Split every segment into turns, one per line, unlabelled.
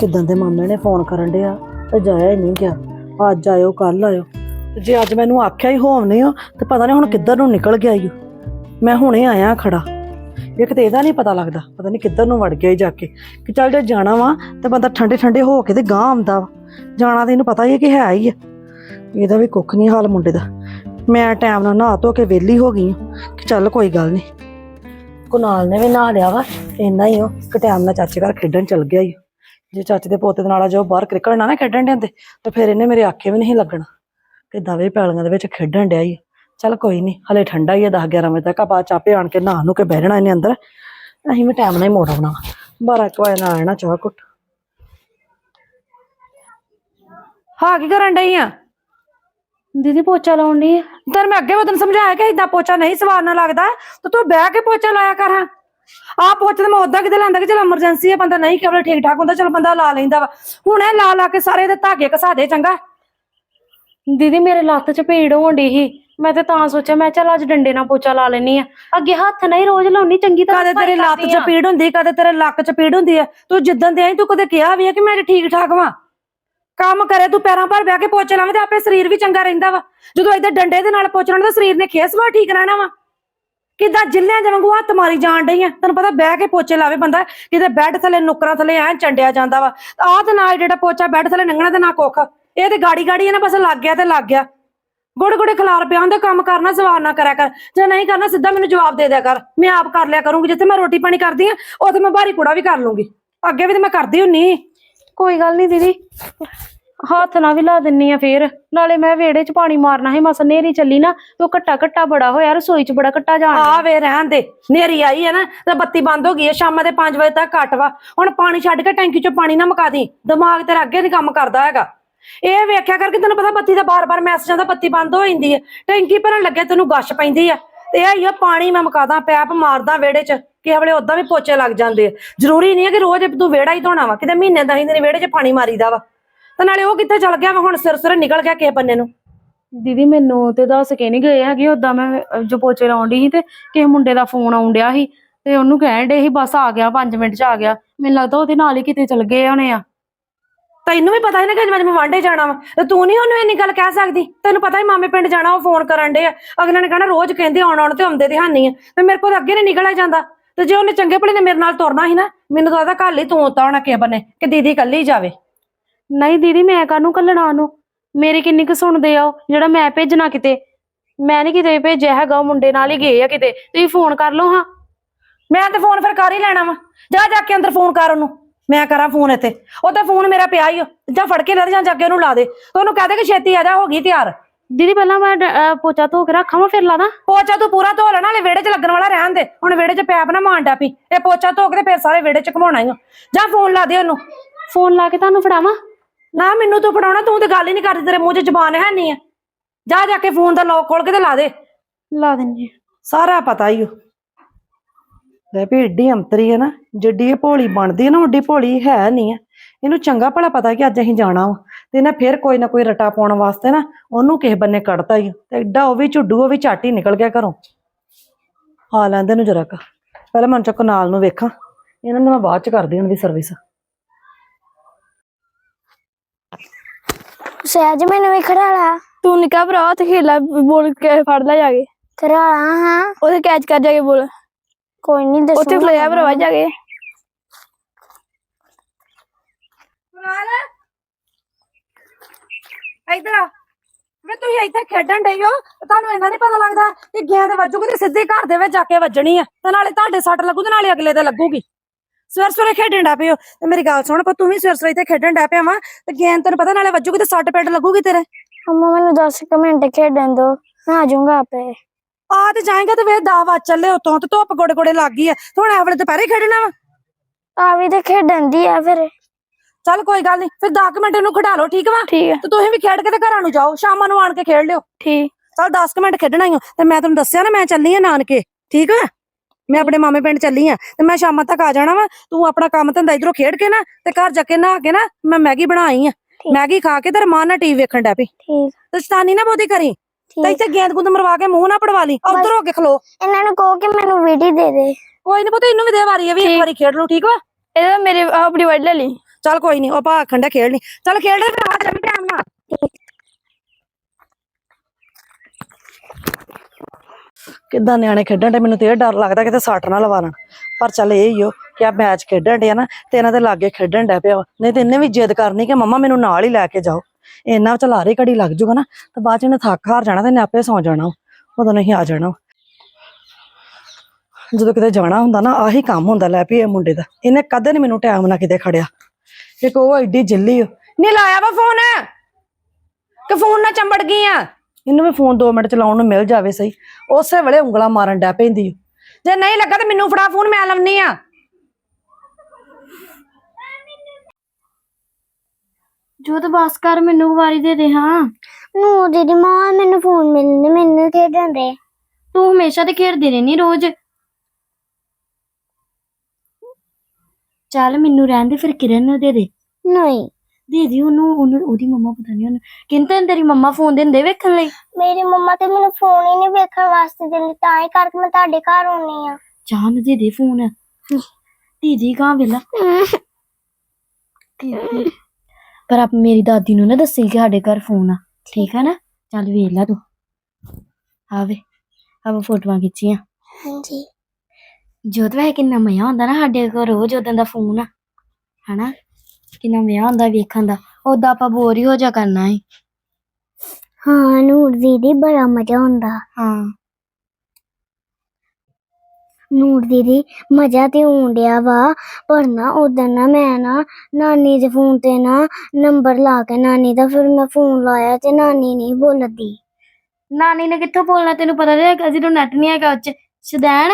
ਕਿਦਾਂ ਦੇ ਮਾਮੇ ਨੇ ਫੋਨ ਕਰਨ ਡਿਆ? ਤੇ ਜਾਇਆ ਹੀ ਨਹੀਂ ਗਿਆ। ਅੱਜ ਆਇਓ ਕੱਲ ਆਇਓ। ਤੇ ਜੇ ਅੱਜ ਮੈਨੂੰ ਆਖਿਆ ਹੀ ਹੋਮ ਨਹੀਂ ਹੋ ਤੇ ਪਤਾ ਨਹੀਂ ਹੁਣ ਕਿੱਧਰ ਨੂੰ ਨਿਕਲ ਗਿਆ ਈ ਓ। ਮੈਂ ਹੁਣੇ ਆਇਆ ਖੜਾ। ਇੱਕ ਤੇ ਇਹਦਾ ਨਹੀਂ ਪਤਾ ਲੱਗਦਾ। ਪਤਾ ਨਹੀਂ ਕਿੱਧਰ ਨੂੰ ਵੜ ਗਿਆ ਈ ਜਾ ਕੇ। ਕਿ ਚੱਲ ਜੇ ਜਾਣਾ ਵਾ, ਤੇ ਬੰਦਾ ਠੰਡੇ ਠੰਡੇ ਹੋ ਕੇ ਤੇ ਗਾਂ ਆਉਂਦਾ ਵਾ। ਜਾਣਾ ਤੇ ਇਹਨੂੰ ਪਤਾ ਹੀ ਹੈ ਕਿ ਹੈ ਹੀ ਆ। ਇਹਦਾ ਵੀ ਕੁੱਖ ਨਹੀਂ ਹਾਲ ਮੁੰਡੇ ਦਾ। ਮੈਂ ਟਾਈਮ ਨਾਲ ਨਹਾ ਧੋ ਕੇ ਵਿਹਲੀ ਹੋ ਗਈ ਆ। ਕਿ ਚੱਲ ਕੋਈ ਗੱਲ ਨਹੀਂ। ਕੁਨਾਲ ਨੇ ਵੀ ਨਹਾ ਲਿਆ ਵਾ। ਇੰਨਾ ਹੀ ਉਹ ਕਿ ਟਾਈਮ ਨਾਲ ਚਾਚੇ ਘਰ ਖੇਡਣ ਚਲ ਗਿਆ ਹੀ ਜੇ ਚਾਚੇ ਦੇ ਪੋਤੇ ਦੇ ਨਾਲ ਜੋ ਬਾਹਰ ਕ੍ਰਿਕਟ ਨਾ ਨਾ ਖੇਡਣ ਦਿੰਦੇ ਤੇ ਫਿਰ ਇਹਨੇ ਮੇਰੇ ਆਖੇ ਵੀ ਨਹੀਂ ਲੱਗਣਾ ਕਿ ਦਵੇ ਪੈਲੀਆਂ ਦੇ ਵਿੱਚ ਖੇਡਣ ਡਿਆ ਹੀ ਚੱਲ ਕੋਈ ਨਹੀਂ ਹਲੇ ਠੰਡਾ ਹੀ ਆ 10 11 ਵਜੇ ਤੱਕ ਆਪਾਂ ਚਾਪੇ ਆਣ ਕੇ ਨਹਾ ਨੂੰ ਕੇ ਬਹਿ ਜਾਣਾ ਇਹਨੇ ਅੰਦਰ। ਅਸੀਂ ਵੀ ਟਾਈਮ ਨਾਲ ਹੀ ਮੋੜ ਆਉਣਾ 12 ਕੁ ਵਜੇ ਨਾਲ ਆਣਾ ਚਾਹ ਕੁੱਟ ਹਾਂ ਕੀ ਕਰਨ ਡਈ ਆ?
ਦੀਦੀ ਪੋਚਾ ਲਾਉਣ ਦੀ
ਤਰ ਮੈਂ ਅੱਗੇ ਵੀ ਤੈਨੂੰ ਸਮਝਾਇਆ ਕਿ ਇਦਾਂ ਪੋਚਾ ਨਹੀਂ ਸਵਾਰਨਾ ਲੱਗਦਾ ਤੇ ਤੂੰ ਬਹਿ ਕੇ ਪੋਚਾ ਲਾਇਆ ਕਰ। ਹਾਂ ਆ ਤੇ ਮੈਂ ਉਦਾਂ ਕਿਤੇ ਲਾਂਦਾ ਕਿ ਚਲ ਐਮਰਜੈਂਸੀ ਹੈ ਬੰਦਾ ਨਹੀਂ ਕਬਲ ਠੀਕ ਠਾਕ ਹੁੰਦਾ ਚਲ ਬੰਦਾ ਲਾ ਲੈਂਦਾ ਵਾ। ਹੁਣ ਇਹ ਲਾ ਲਾ ਕੇ ਸਾਰੇ ਦੇ ਧਾਗੇ ਘਸਾ ਦੇ ਚੰਗਾ।
ਦੀਦੀ ਮੇਰੇ ਲੱਤ 'ਚ ਪੀੜ ਹੋਣ ਡਈ ਸੀ। ਮੈਂ ਤੇ ਤਾਂ ਸੋਚਿਆ ਮੈਂ ਚੱਲ ਅੱਜ ਡੰਡੇ ਨਾਲ ਪੋਚਾ ਲਾ ਲੈਣੀ ਆ। ਅੱਗੇ ਹੱਥ ਨਹੀਂ ਰੋਜ਼ ਲਾਉਣੀ ਚੰਗੀ ਤਰ੍ਹਾਂ
ਕਦੇ ਤੇਰੀ ਲੱਤ 'ਚ
ਆ।
ਪੀੜ ਹੁੰਦੀ ਕਦੇ ਤੇਰੇ ਲੱਕ 'ਚ ਪੀੜ ਹੁੰਦੀ ਹੈ ਤੂੰ ਜਿੱਦਣ ਦੇ ਆਈ ਤੂੰ ਕਦੇ ਕਿਹਾ ਵੀ ਹੈ ਕਿ ਮੈਂ ਅੱਜ ਠੀਕ ਠਾਕ ਵਾਂ? ਕੰਮ ਕਰੇ ਤੂੰ ਪੈਰਾਂ ਪਰ ਬਹਿ ਕੇ ਪੋਚੇ ਲਾਵੇਂ ਤੇ ਆਪੇ ਸਰੀਰ ਵੀ ਚੰਗਾ ਰਹਿੰਦਾ ਵਾ। ਜਦੋਂ ਇਧਰ ਡੰਡੇ ਦੇ ਨਾਲ ਪੋਚਣਾ ਤਾਂ ਸਰੀਰ ਨੇ ਖੇਸਵਾ ਠੀਕ ਰਹਿਣਾ ਵਾ। ਕਿਦਾਂ ਜਿੱਲਿਆਂ ਦੇ ਵਾਂਗੂ ਹੱਥ ਮਾਰੀ ਜਾਣ ਡਈ ਤੈਨੂੰ ਪਤਾ ਬਹਿ ਕੇ ਪੋਚੇ ਲਾਵੇ ਬੰਦਾ, ਕਿਤੇ ਬੈੱਡ ਥੱਲੇ ਨੁਕਰਾਂ ਥੱਲੇ ਐ ਚੰਡਿਆ ਜਾਂਦਾ ਵਾ। ਆਹ ਤੇ ਨਾਲ ਜਿਹੜਾ ਪੋਚਾ ਬੈੱਡ ਥੱਲੇ ਲੰਘਣਾ ਤੇ ਨਾ ਕੁੱਖ। ਇਹ ਤੇ ਗਾੜੀ ਗਾੜੀ ਇਹਨਾਂ ਬਸ ਲੱਗ ਗਿਆ ਤੇ ਲੱਗ ਗਿਆ। ਗੁੜ ਗੁੜੇ ਖਲਾਰ ਪਿਆ ਹੁੰਦਾ, ਕੰਮ ਕਰਨਾ ਸਵਾਰ ਨਾ ਕਰਿਆ ਕਰ। ਜੇ ਨਹੀਂ ਕਰਨਾ, ਸਿੱਧਾ ਮੈਨੂੰ ਜਵਾਬ ਦੇ ਦਿਆ ਕਰ। ਮੈਂ ਆਪ ਕਰ ਲਿਆ ਕਰੂੰਗੀ, ਜਿੱਥੇ ਮੈਂ ਰੋਟੀ ਪਾਣੀ ਕਰਦੀ ਆ, ਉੱਥੇ ਮੈਂ ਭਾਰੀ ਕੂੜਾ ਵੀ ਕਰ ਲੂੰਗੀ। ਅੱਗੇ ਵੀ ਤੇ ਮੈਂ ਕਰਦੀ ਹੁੰਨੀ।
ਕੋਈ ਗੱਲ ਨਹੀਂ ਦੀਦੀ। ਹੱਥ ਨਾਲ ਵੀ ਲਾ ਦਿੰਨੀ ਆ ਫੇਰ। ਨਾਲੇ ਮੈਂ ਵਿਹੜੇ 'ਚ ਪਾਣੀ ਮਾਰਨਾ ਸੀ, ਮਸ ਨੇਰੀ ਚੱਲੀ ਨਾ, ਤੇ ਉਹ ਘੱਟਾ ਘੱਟਾ ਬੜਾ ਹੋਇਆ, ਰਸੋਈ 'ਚ ਬੜਾ ਘੱਟਾ ਜਾਣ
ਆ ਵੇ ਰਹਿਣ ਦੇ ਨੇਰੀ ਆਈ ਹੈ ਨਾ, ਤੇ ਬੱਤੀ ਬੰਦ ਹੋ ਗਈ ਹੈ ਸ਼ਾਮਾਂ ਦੇ 5 ਵਜੇ ਤੱਕ ਘੱਟ ਵਾ। ਹੁਣ ਪਾਣੀ ਛੱਡ ਕੇ ਟੈਂਕੀ ਚੋਂ ਪਾਣੀ ਨਾ ਮੁਕਾ ਦੀ, ਦਿਮਾਗ ਤੇਰਾ ਅੱਗੇ ਨਹੀਂ ਕੰਮ ਕਰਦਾ ਹੈਗਾ। ਇਹ ਵੇਖਿਆ ਕਰਕੇ ਤੈਨੂੰ ਪਤਾ ਬੱਤੀ ਦਾ ਬਾਰ-ਬਾਰ ਮੈਸੇਜਾਂ ਦਾ ਬੱਤੀ ਬੰਦ ਹੋ ਜਾਂਦੀ ਹੈ ਟੈਂਕੀ ਭਰਨ ਲੱਗੇ, ਤੈਨੂੰ ਗਸ਼ ਪੈਂਦੀ ਆ। ਤੇ ਇਹ ਹੀ ਆ, ਪਾਣੀ ਮੈਂ ਮੁਕਾਦਾ, ਪੈਪ ਮਾਰਦਾ ਵਿਹੜੇ 'ਚ, ਕਿਸੇ ਵੇਲੇ ਉਦਾਂ ਵੀ ਪੋਚੇ ਲੱਗ ਜਾਂਦੇ ਆ। ਜ਼ਰੂਰੀ ਨਹੀਂ ਹੈ ਕਿ ਰੋਜ਼ ਤੂੰ ਵਿਹੜਾ ਹੀ ਧੋਣਾ ਵਾ, ਕਿਤੇ ਮਹੀਨੇ ਦਹੀਂ ਦਿਨ ਵਿਹੜੇ 'ਚ ਪਾਣੀ ਮਾਰੀਦਾ ਵਾ। ਤੇ ਨਾਲੇ ਉਹ ਕਿੱਥੇ ਚਲ ਗਿਆ ਵਾ? ਹੁਣ ਸਿਰ ਸਿਰ ਨਿਕਲ ਗਿਆ ਕਿਸੇ ਬੰਨੇ ਨੂੰ।
ਦੀਦੀ ਮੈਨੂੰ ਤੇ ਦੱਸ ਕੇ ਨਹੀਂ ਗਏ ਹੈਗੇ ਉਦਾਂ ਮੈਂ ਅਹ, ਜੋ ਪੋਚੇ ਲਾਉਣ ਡਈ ਸੀ ਤੇ ਕਿਸੇ ਮੁੰਡੇ ਦਾ ਫੋਨ ਆਉਣ ਡਿਆ ਸੀ ਤੇ ਉਹਨੂੰ ਕਹਿਣ ਡੇ ਸੀ ਬਸ ਆ ਗਿਆ 5 ਮਿੰਟ 'ਚ ਆ ਗਿਆ। ਮੈਨੂੰ ਲੱਗਦਾ ਉਹਦੇ ਨਾਲ ਹੀ ਕਿਤੇ ਚਲ ਗਏ ਹੋਣੇ ਆ।
ਤੈਨੂੰ ਵੀ ਪਤਾ ਹੀ ਨਾ ਕਿ ਅੱਜ ਮੈਂ ਵਾਂਡੇ ਜਾਣਾ ਵਾ ਤੇ ਤੂੰ ਨਹੀਂ ਉਹਨੂੰ ਇੰਨੀ ਗੱਲ ਕਹਿ ਸਕਦੀ। ਤੈਨੂੰ ਪਤਾ ਹੀ ਮਾਮੇ ਪਿੰਡ ਜਾਣਾ ਉਹ ਫੋਨ ਕਰਨ ਦੇ ਆ। ਅਗਲੇ ਨੇ ਕਹਿਣਾ ਰੋਜ਼ ਕਹਿੰਦੇ ਆਉਣ ਆਉਣ ਤੇ ਆਉਂਦੇ ਤੇ ਹਾਨੀ ਆ। ਤੇ ਮੇਰੇ ਕੋਲ ਤਾਂ ਅੱਗੇ ਨਹੀਂ ਨਿਕਲਿਆ ਜਾਂਦਾ। ਤੇ ਜੇ ਉਹਨੇ ਚੰਗੇ ਭਲੇ ਨੇ ਮੇਰੇ ਨਾਲ ਤੁਰਨਾ ਸੀ ਨਾ ਮੈਨੂੰ ਤਾਂ ਉਹਦਾ ਘੱਲ ਹੀ ਤੂੰ ਉਤਾ ਹੋਣਾ ਕਿਸੇ ਬੰਨੇ ਕਿ ਦੀਦੀ ਇਕੱਲੀ ਜਾਵੇ।
ਨਹੀਂ ਦੀਦੀ ਮੈਂ ਕਾਹਨੂੰ ਕੱਲਣਾ ਉਹਨੂੰ? ਮੇਰੀ ਕਿੰਨੀ ਕੁ ਸੁਣਦੇ ਆ ਉਹ ਜਿਹੜਾ ਮੈਂ ਭੇਜਣਾ ਕਿਤੇ। ਮੈਂ ਨਹੀਂ ਕਿਤੇ ਭੇਜਿਆ ਹੈਗਾ ਉਹ ਮੁੰਡੇ ਨਾਲ ਹੀ ਗਏ ਆ ਕਿਤੇ। ਤੁਸੀਂ ਫੋਨ ਕਰ ਲਓ ਹਾਂ।
ਮੈਂ ਤੇ ਫੋਨ ਫਿਰ ਕਰ ਹੀ ਲੈਣਾ ਵਾ। ਜਾ ਜਾ ਕੇ ਅੰਦਰ ਫੋਨ ਕਰ ਉਹਨੂੰ। ਮੈਂ ਕਰਾਂ ਫੋਨ ਇੱਥੇ। ਉਹਦਾ ਫੋਨ ਮੇਰਾ ਪਿਆ ਹੀ ਓ। ਜਾਂ ਫੜ ਕੇ ਲੈ ਜਾਂ ਜਾ ਕੇ ਉਹਨੂੰ ਲਾ ਦੇ। ਤੇ ਉਹਨੂੰ ਕਹਿ ਦੇ ਕਿ ਛੇਤੀ ਆ ਜਾ ਹੋ ਗਈ ਤਿਆਰ।
ਦੀਦੀ ਪਹਿਲਾਂ ਮੈਂ ਡ- ਅਹ ਪੋਚਾ ਧੋ ਕੇ ਰੱਖਾਂ ਮੈਂ ਫਿਰ ਲਾ ਦਾਂ?
ਪੋਚਾ ਤੂੰ ਪੂਰਾ ਧੋ ਲੈਣਾ ਹਲੇ ਵਿਹੜੇ 'ਚ ਲੱਗਣ ਵਾਲਾ ਰਹਿਣ ਦੇ। ਹੁਣ ਵਿਹੜੇ 'ਚ ਪੈਪ ਨਾ ਮਾਣ ਡੈ ਪਈ। ਇਹ ਪੋਚਾ ਧੋ ਕੇ ਤੇ ਫਿਰ ਸਾਰੇ ਵਿਹੜੇ 'ਚ ਘਮਾਉਣਾ ਹੀ ਓ। ਜਾ ਫੋਨ ਲਾ ਦੇ ਉਹਨੂੰ।
ਫੋਨ ਲਾ ਕੇ ਤੁਹਾਨੂੰ ਫੜਾਵਾਂ?
ਨਾ ਮੈਨੂੰ ਤੂੰ ਫੜਾਉਣਾ ਤੂੰ ਤੇ ਗੱਲ ਹੀ ਨਹੀਂ ਕਰਦੀ ਤੇਰੇ ਮੂੰਹ 'ਚ ਜ਼ਬਾਨ ਹੈ ਨਹੀਂ ਆ। ਜਾ ਜਾ ਕੇ ਫੋਨ ਦਾ ਲੋਕ ਖੋਲ ਕੇ ਤੇ ਲਾ ਦੇ।
ਲਾ ਦਿੰਦੀ
ਸਾਰਾ ਪਤਾ ਹੀ ਓ। ਲੈ ਵੀ ਏਡੀ ਅੰਤਰੀ ਹੈ ਨਾ ਜਿੱਡੀ ਇਹ ਭੋਲੀ ਬਣਦੀ ਹੈ ਨਾ ਓਡੀ ਭੋਲੀ ਹੈ ਨਹੀਂ ਹੈ ਇਹਨੂੰ ਚੰਗਾ ਭਲਾ ਪਤਾ ਕਿ ਅੱਜ ਅਸੀਂ ਜਾਣਾ ਵਾ। ਤੇ ਇਹਨੇ ਫਿਰ ਕੋਈ ਨਾ ਕੋਈ ਰਟਾ ਪਾਉਣ ਵਾਸਤੇ ਨਾ ਉਹਨੂੰ ਕਿਸੇ ਬੰਨੇ ਕੱਢਤਾ ਹੀ ਤੇ ਐਡਾ ਉਹ ਵੀ ਝੁੱਡੂ ਉਹ ਵੀ ਝੱਟ ਨਿਕਲ ਗਿਆ ਘਰੋਂ। ਆ ਲੈਂਦੇ ਨੂੰ ਜਰਾ ਕ। ਪਹਿਲਾਂ ਮਨ ਚੱਕ ਨਾਲ ਨੂੰ ਵੇਖਾਂ। ਇਹਨਾਂ ਨੂੰ ਮੈਂ ਬਾਅਦ ਚ ਕਰਦੀ ਉਹਨਾਂ ਦੀ ਸਰਵਿਸ
ਸਹਿਜ ਮੈਨੂੰ ਵੀ ਖੜਾ ਲਾ।
ਤੂੰ ਨਿਕਾ ਭਰਾ ਤੇ ਖੇਲਾ ਬੋਲ ਕੇ ਫੜ ਲੈ ਜਾ ਕੇ।
ਖੜਾ ਹਾਂ।
ਉੱਥੇ ਕੈਚ ਕਰ ਜਾ ਕੇ ਬੋਲ।
ਕੋਈ ਨਹੀਂ ਦੱਸੋ
ਉੱਥੇ ਖਲੋਇਆ ਭਰਾਵਾ ਜਾ ਕੇ।
ਇਧਰ ਆ। ਵੇ ਤੁਸੀਂ ਇੱਥੇ ਖੇਡਣ ਡਏ ਹੋ? ਤੁਹਾਨੂੰ ਇਹਨਾਂ ਨਹੀਂ ਪਤਾ ਲੱਗਦਾ ਕਿ ਗੇਂਦ ਵੱਜੂਗੀ ਤੇ ਸਿੱਧੇ ਘਰ ਦੇ ਵਿੱਚ ਜਾ ਕੇ ਵੱਜਣੀ ਆ। ਤੇ ਨਾਲੇ ਤੁਹਾਡੇ ਸੱਟ ਲੱਗੂ ਤੇ ਨਾਲੇ ਅਗਲੇ ਤੇ ਲੱਗੂਗੀ। ਸਵੇਰ ਸਵੇਰੇ ਖੇਡਣ ਡੈ ਪਿਓ ਤੇ ਮੇਰੀ ਗੱਲ ਸੁਣ ਪਰ ਤੂੰ ਵੀ ਸਵੇਰ ਸਵੇਰੇ ਇੱਥੇ ਖੇਡਣ ਡੈ ਪਿਆ ਵਾ। ਤੇ ਗੇਂਦ ਤੈਨੂੰ ਪਤਾ ਨਾਲੇ ਵੱਜੂਗੀ ਤੇ ਸੱਟ ਪੇਟ ਲੱਗੂਗੀ ਤੇਰੇ।
ਮੰਮਾ ਮੈਨੂੰ 10 ਕੁ ਮਿੰਟ ਖੇਡਣ ਦੋ। ਮੈਂ ਆ ਜਾਊਂਗਾ ਆਪੇ।
ਆ ਤੇ ਜਾਏਗਾ ਤੇ ਵੇ 10 ਵਜ ਚੱਲੇ ਉਤੋਂ ਤੇ ਧੁੱਪ ਗੋੜੇ ਗੋੜੇ ਲੱਗ ਗਈ ਤੇ ਹੁਣ ਐਵਲੇ ਦੁਪਹਿਰੇ ਖੇਡਣਾ ਵਾ।
ਆ ਵੀ ਤੇ ਖੇਡਣ ਦੀ ਆ ਫਿਰ।
ਚੱਲ ਕੋਈ ਗੱਲ ਨਹੀਂ ਫਿਰ 10 ਮਿੰਟ ਇਹਨੂੰ ਖਿਡਾ ਲਓ ਠੀਕ ਵਾ?
ਠੀਕ ਹੈ
ਤੇ ਤੁਸੀਂ ਵੀ ਖੇਡ ਕੇ ਤੇ ਘਰਾਂ ਨੂੰ ਜਾਓ ਸ਼ਾਮਾਂ ਨੂੰ ਆਣ ਕੇ ਖੇਡ ਲਿਓ।
ਠੀਕ।
ਚੱਲ 10 ਮਿੰਟ ਖੇਡਣਾ ਹੀ ਤੇ ਮੈਂ ਤੁਹਾਨੂੰ ਦੱਸਿਆ ਨਾ ਮੈਂ ਚੱਲੀ ਆ ਨਾਨਕੇ ਠੀਕ ਆ ਮੈਂ ਆਪਣੇ ਮਾਮੇ ਪਿੰਡ ਚੱਲੀ ਆ ਤੇ ਮੈਂ ਸ਼ਾਮਾਂ ਤੱਕ ਆ ਜਾਣਾ ਵਾ। ਤੂੰ ਆਪਣਾ ਕੰਮ ਧੰਦਾ ਇਧਰੋਂ ਖੇਡ ਕੇ ਨਾ ਤੇ ਘਰ ਜਾ ਕੇ ਨਹਾ ਕੇ ਨਾ ਮੈਂ ਮੈਗੀ ਬਣਾਈ ਆ। ਮੈਗੀ ਖਾ ਕੇ ਤੇ ਰਮਾਨ ਨਾਲ ਟੀਵੀ ਵੇਖਣ ਡੈ ਪਈ।
ਠੀਕ।
ਤੇ ਸ਼ਤਾਨੀ ਨਾ ਬਹੁਤੀ ਕਰੀ। ਤੇ ਇੱਥੇ ਗੇਂਦ ਗੁੰਦ ਮਰਵਾ ਕੇ ਮੂੰਹ ਨਾ ਪੜਵਾ ਲਈ ਉਧਰ ਹੋ ਕੇ ਖਲੋ।
ਇਹਨਾਂ ਨੂੰ ਕਹੋ ਕਿ ਮੈਨੂੰ ਵੀਡੀ ਦੇ ਦੇ।
ਕੋਈ ਨਹੀਂ ਪਤਾ ਇਹਨੂੰ ਵੀ ਦੇ ਵਾਰੀ ਆ ਵੀ ਇੱਕ। ਵਾਰੀ ਖੇਡ ਲਓ ਠੀਕ ਵਾ?
ਇਹਦਾ ਮੇਰੇ ਆਪਣੀ ਵਾਈਡ ਲੈ ਲਈ।
ਚੱਲ ਕੋਈ ਨਹੀਂ ਉਹ ਭਾ ਖੰਡਾ ਖੇਡਣੀ। ਚੱਲ ਖੇਡ ਲੈ ਫਿਰ ਆ ਜਾ ਵੀ ਟਾਈਮ ਨਾਲ। ਕਿੱਦਾਂ ਨਿਆਣੇ ਖੇਡਣ ਡੇ ਮੈਨੂੰ ਤੇ ਇਹ ਡਰ ਲੱਗਦਾ ਕਿਤੇ ਸੱਟ ਨਾ ਲਵਾ ਲੈਣ। ਪਰ ਚੱਲ ਇਹ ਹੀ ਹੋ ਕਿ ਆ ਮੈਚ ਖੇਡਣ ਦੇ ਨਾ, ਤੇ ਇਹਨਾਂ ਦੇ ਲਾਗੇ ਖੇਡਣ ਡੈ ਪਿਆ ਨਹੀਂ ਤੇ ਇਹਨੇ ਵੀ ਜਿੱਦ ਕਰਨੀ ਕਿ ਮੰਮਾ ਮੈਨੂੰ ਨਾਲ ਹੀ ਲੈ ਕੇ ਜਾਓ। ਇੰਨਾ ਚਲਾਰੇ ਘੜੀ ਲੱਗ ਜੂਗਾ ਨਾ, ਤੇ ਬਾਅਦ ਚ ਇਹਨੇ ਥੱਕ ਹਾਰ ਜਾਣਾ ਤੇ ਇਹਨੇ ਆਪੇ ਸੌ ਜਾਣਾ ਉਦੋਂ ਨਹੀਂ ਆ ਜਾਣਾ ਜਦੋਂ ਕਿਤੇ ਜਾਣਾ ਹੁੰਦਾ ਨਾ, ਆਹੀ ਕੰਮ ਹੁੰਦਾ ਲੈ ਪਈ ਇਹ ਮੁੰਡੇ ਦਾ। ਇਹਨੇ ਕਦੇ ਨਹੀਂ ਮੈਨੂੰ ਟਾਈਮ ਨਾਲ ਕਿਤੇ ਖੜਿਆ। ਇੱਕ ਉਹ ਐਡੀ ਜਿੱਲੀ ਨਹੀਂ ਲਾਇਆ ਵਾ ਫੋਨ? ਕਿ ਫੋਨ ਨਾਲ ਚੰਬੜ ਗਈ ਆ? ਇਹਨੂੰ ਵੀ ਫੋਨ 2 ਮਿੰਟ ਚਲਾਉਣ ਨੂੰ ਮਿਲ ਜਾਵੇ ਸਹੀ। ਉਸੇ ਵੇਲੇ ਉਂਗਲਾਂ ਮਾਰਨ ਡੈ ਪੈਂਦੀ। ਜੇ ਨਹੀਂ ਲੱਗਾ ਤੇ ਮੈਨੂੰ ਫੜਾ ਫੋਨ ਮੈਂ ਲਾਉਣੀ ਆ।
ਜੋਤ ਬਸ ਕਰ ਮੈਨੂੰ ਵਾਰੀ ਦੇ ਦੇ ਹਾਂ।
ਨੂੰ ਦੀਦੀ ਮਾਂ ਮੈਨੂੰ ਫੋਨ ਮਿਲਨੇ ਮੈਨੂੰ ਖੇਡਣ ਦੇ।
ਤੂੰ ਹਮੇਸ਼ਾ ਤੇ ਖੇਡਦੀ ਰਹਿਨੀ ਰੋਜ਼। ਚੱਲ ਮੈਨੂੰ ਰਹਿਣ ਦੇ ਫਿਰ ਕਿਰਨ ਨੂੰ ਦੇ ਦੇ।
ਨਹੀਂ।
ਦੇ ਦੇ ਉਹਨੂੰ ਉਹਨੂੰ ਉਹਦੀ ਮੰਮਾ ਪਤਾ ਨਹੀਂ ਉਹਨੂੰ। ਕਿੰਤੇ ਤੇਰੀ ਮੰਮਾ ਫੋਨ ਦਿੰਦੇ ਵੇਖਣ ਲਈ?
ਮੇਰੀ ਮੰਮਾ ਤੇ ਮੈਨੂੰ ਫੋਨ ਹੀ ਨਹੀਂ ਵੇਖਣ ਵਾਸਤੇ ਦਿੰਦੀ ਤਾਂ ਹੀ ਕਰਕੇ ਮੈਂ ਤੁਹਾਡੇ ਘਰ ਆਉਣੀ ਆ।
ਜਾਨ ਦੇ ਦੇ ਫੋਨ ਦੀਦੀ ਕਹਾਂ ਵੇਲਾ। ਪਰ ਆਪ ਮੇਰੀ ਦਾਦੀ ਨੂੰ ਨਾ ਦੱਸੀ ਕਿ ਸਾਡੇ ਘਰ ਫੋਨ ਆ। ਠੀਕ ਆ ਨਾ? ਚੱਲ ਵੇਖ ਲੈ ਤੂੰ। ਆਵੇ ਆਵੇ ਫੋਟੋਆਂ ਖਿੱਚੀਆਂ।
ਹਾਂਜੀ।
ਜੋਤ ਵੈ ਕਿੰਨਾ ਮਜ਼ਾ ਹੁੰਦਾ ਨਾ ਸਾਡੇ ਕੋਲ ਰੋਜ਼ ਉਦੋਂ ਦਾ ਫੋਨ ਆ। ਹਨਾ? ਕਿੰਨਾ ਮਜ਼ਾ ਹੁੰਦਾ ਵੇਖਣ ਦਾ ਉਦਾਂ ਆਪਾਂ ਬੋਰ ਹੀ ਹੋ ਜਾ ਕਰਨਾ ਹੈ
ਹਾਂ ਨੂਰ ਦੀਦੀ ਬੜਾ ਮਜ਼ਾ ਹੁੰਦਾ
ਹਾਂ।
ਨੂਰ ਦੀਦੀ ਮਜ਼ਾ ਤੇ ਆਉਣ ਡਿਆ ਵਾ ਪਰ ਨਾ ਉਦੋਂ ਨਾ ਮੈਂ ਨਾ ਨਾਨੀ ਦੇ ਫੋਨ ਤੇ ਨਾ ਨੰਬਰ ਲਾ ਕੇ ਨਾਨੀ ਦਾ ਫਿਰ ਮੈਂ ਫੋਨ ਲਾਇਆ ਤੇ ਨਾਨੀ ਨਹੀਂ ਬੋਲਦੀ।
ਨਾਨੀ ਨੇ ਕਿੱਥੋਂ ਬੋਲਣਾ ਤੈਨੂੰ ਪਤਾ ਤੇ ਹੈਗਾ ਜਦੋਂ ਨੈਟ ਨਹੀਂ ਹੈਗਾ ਉੱਚ ਸ਼ਦੈਣ।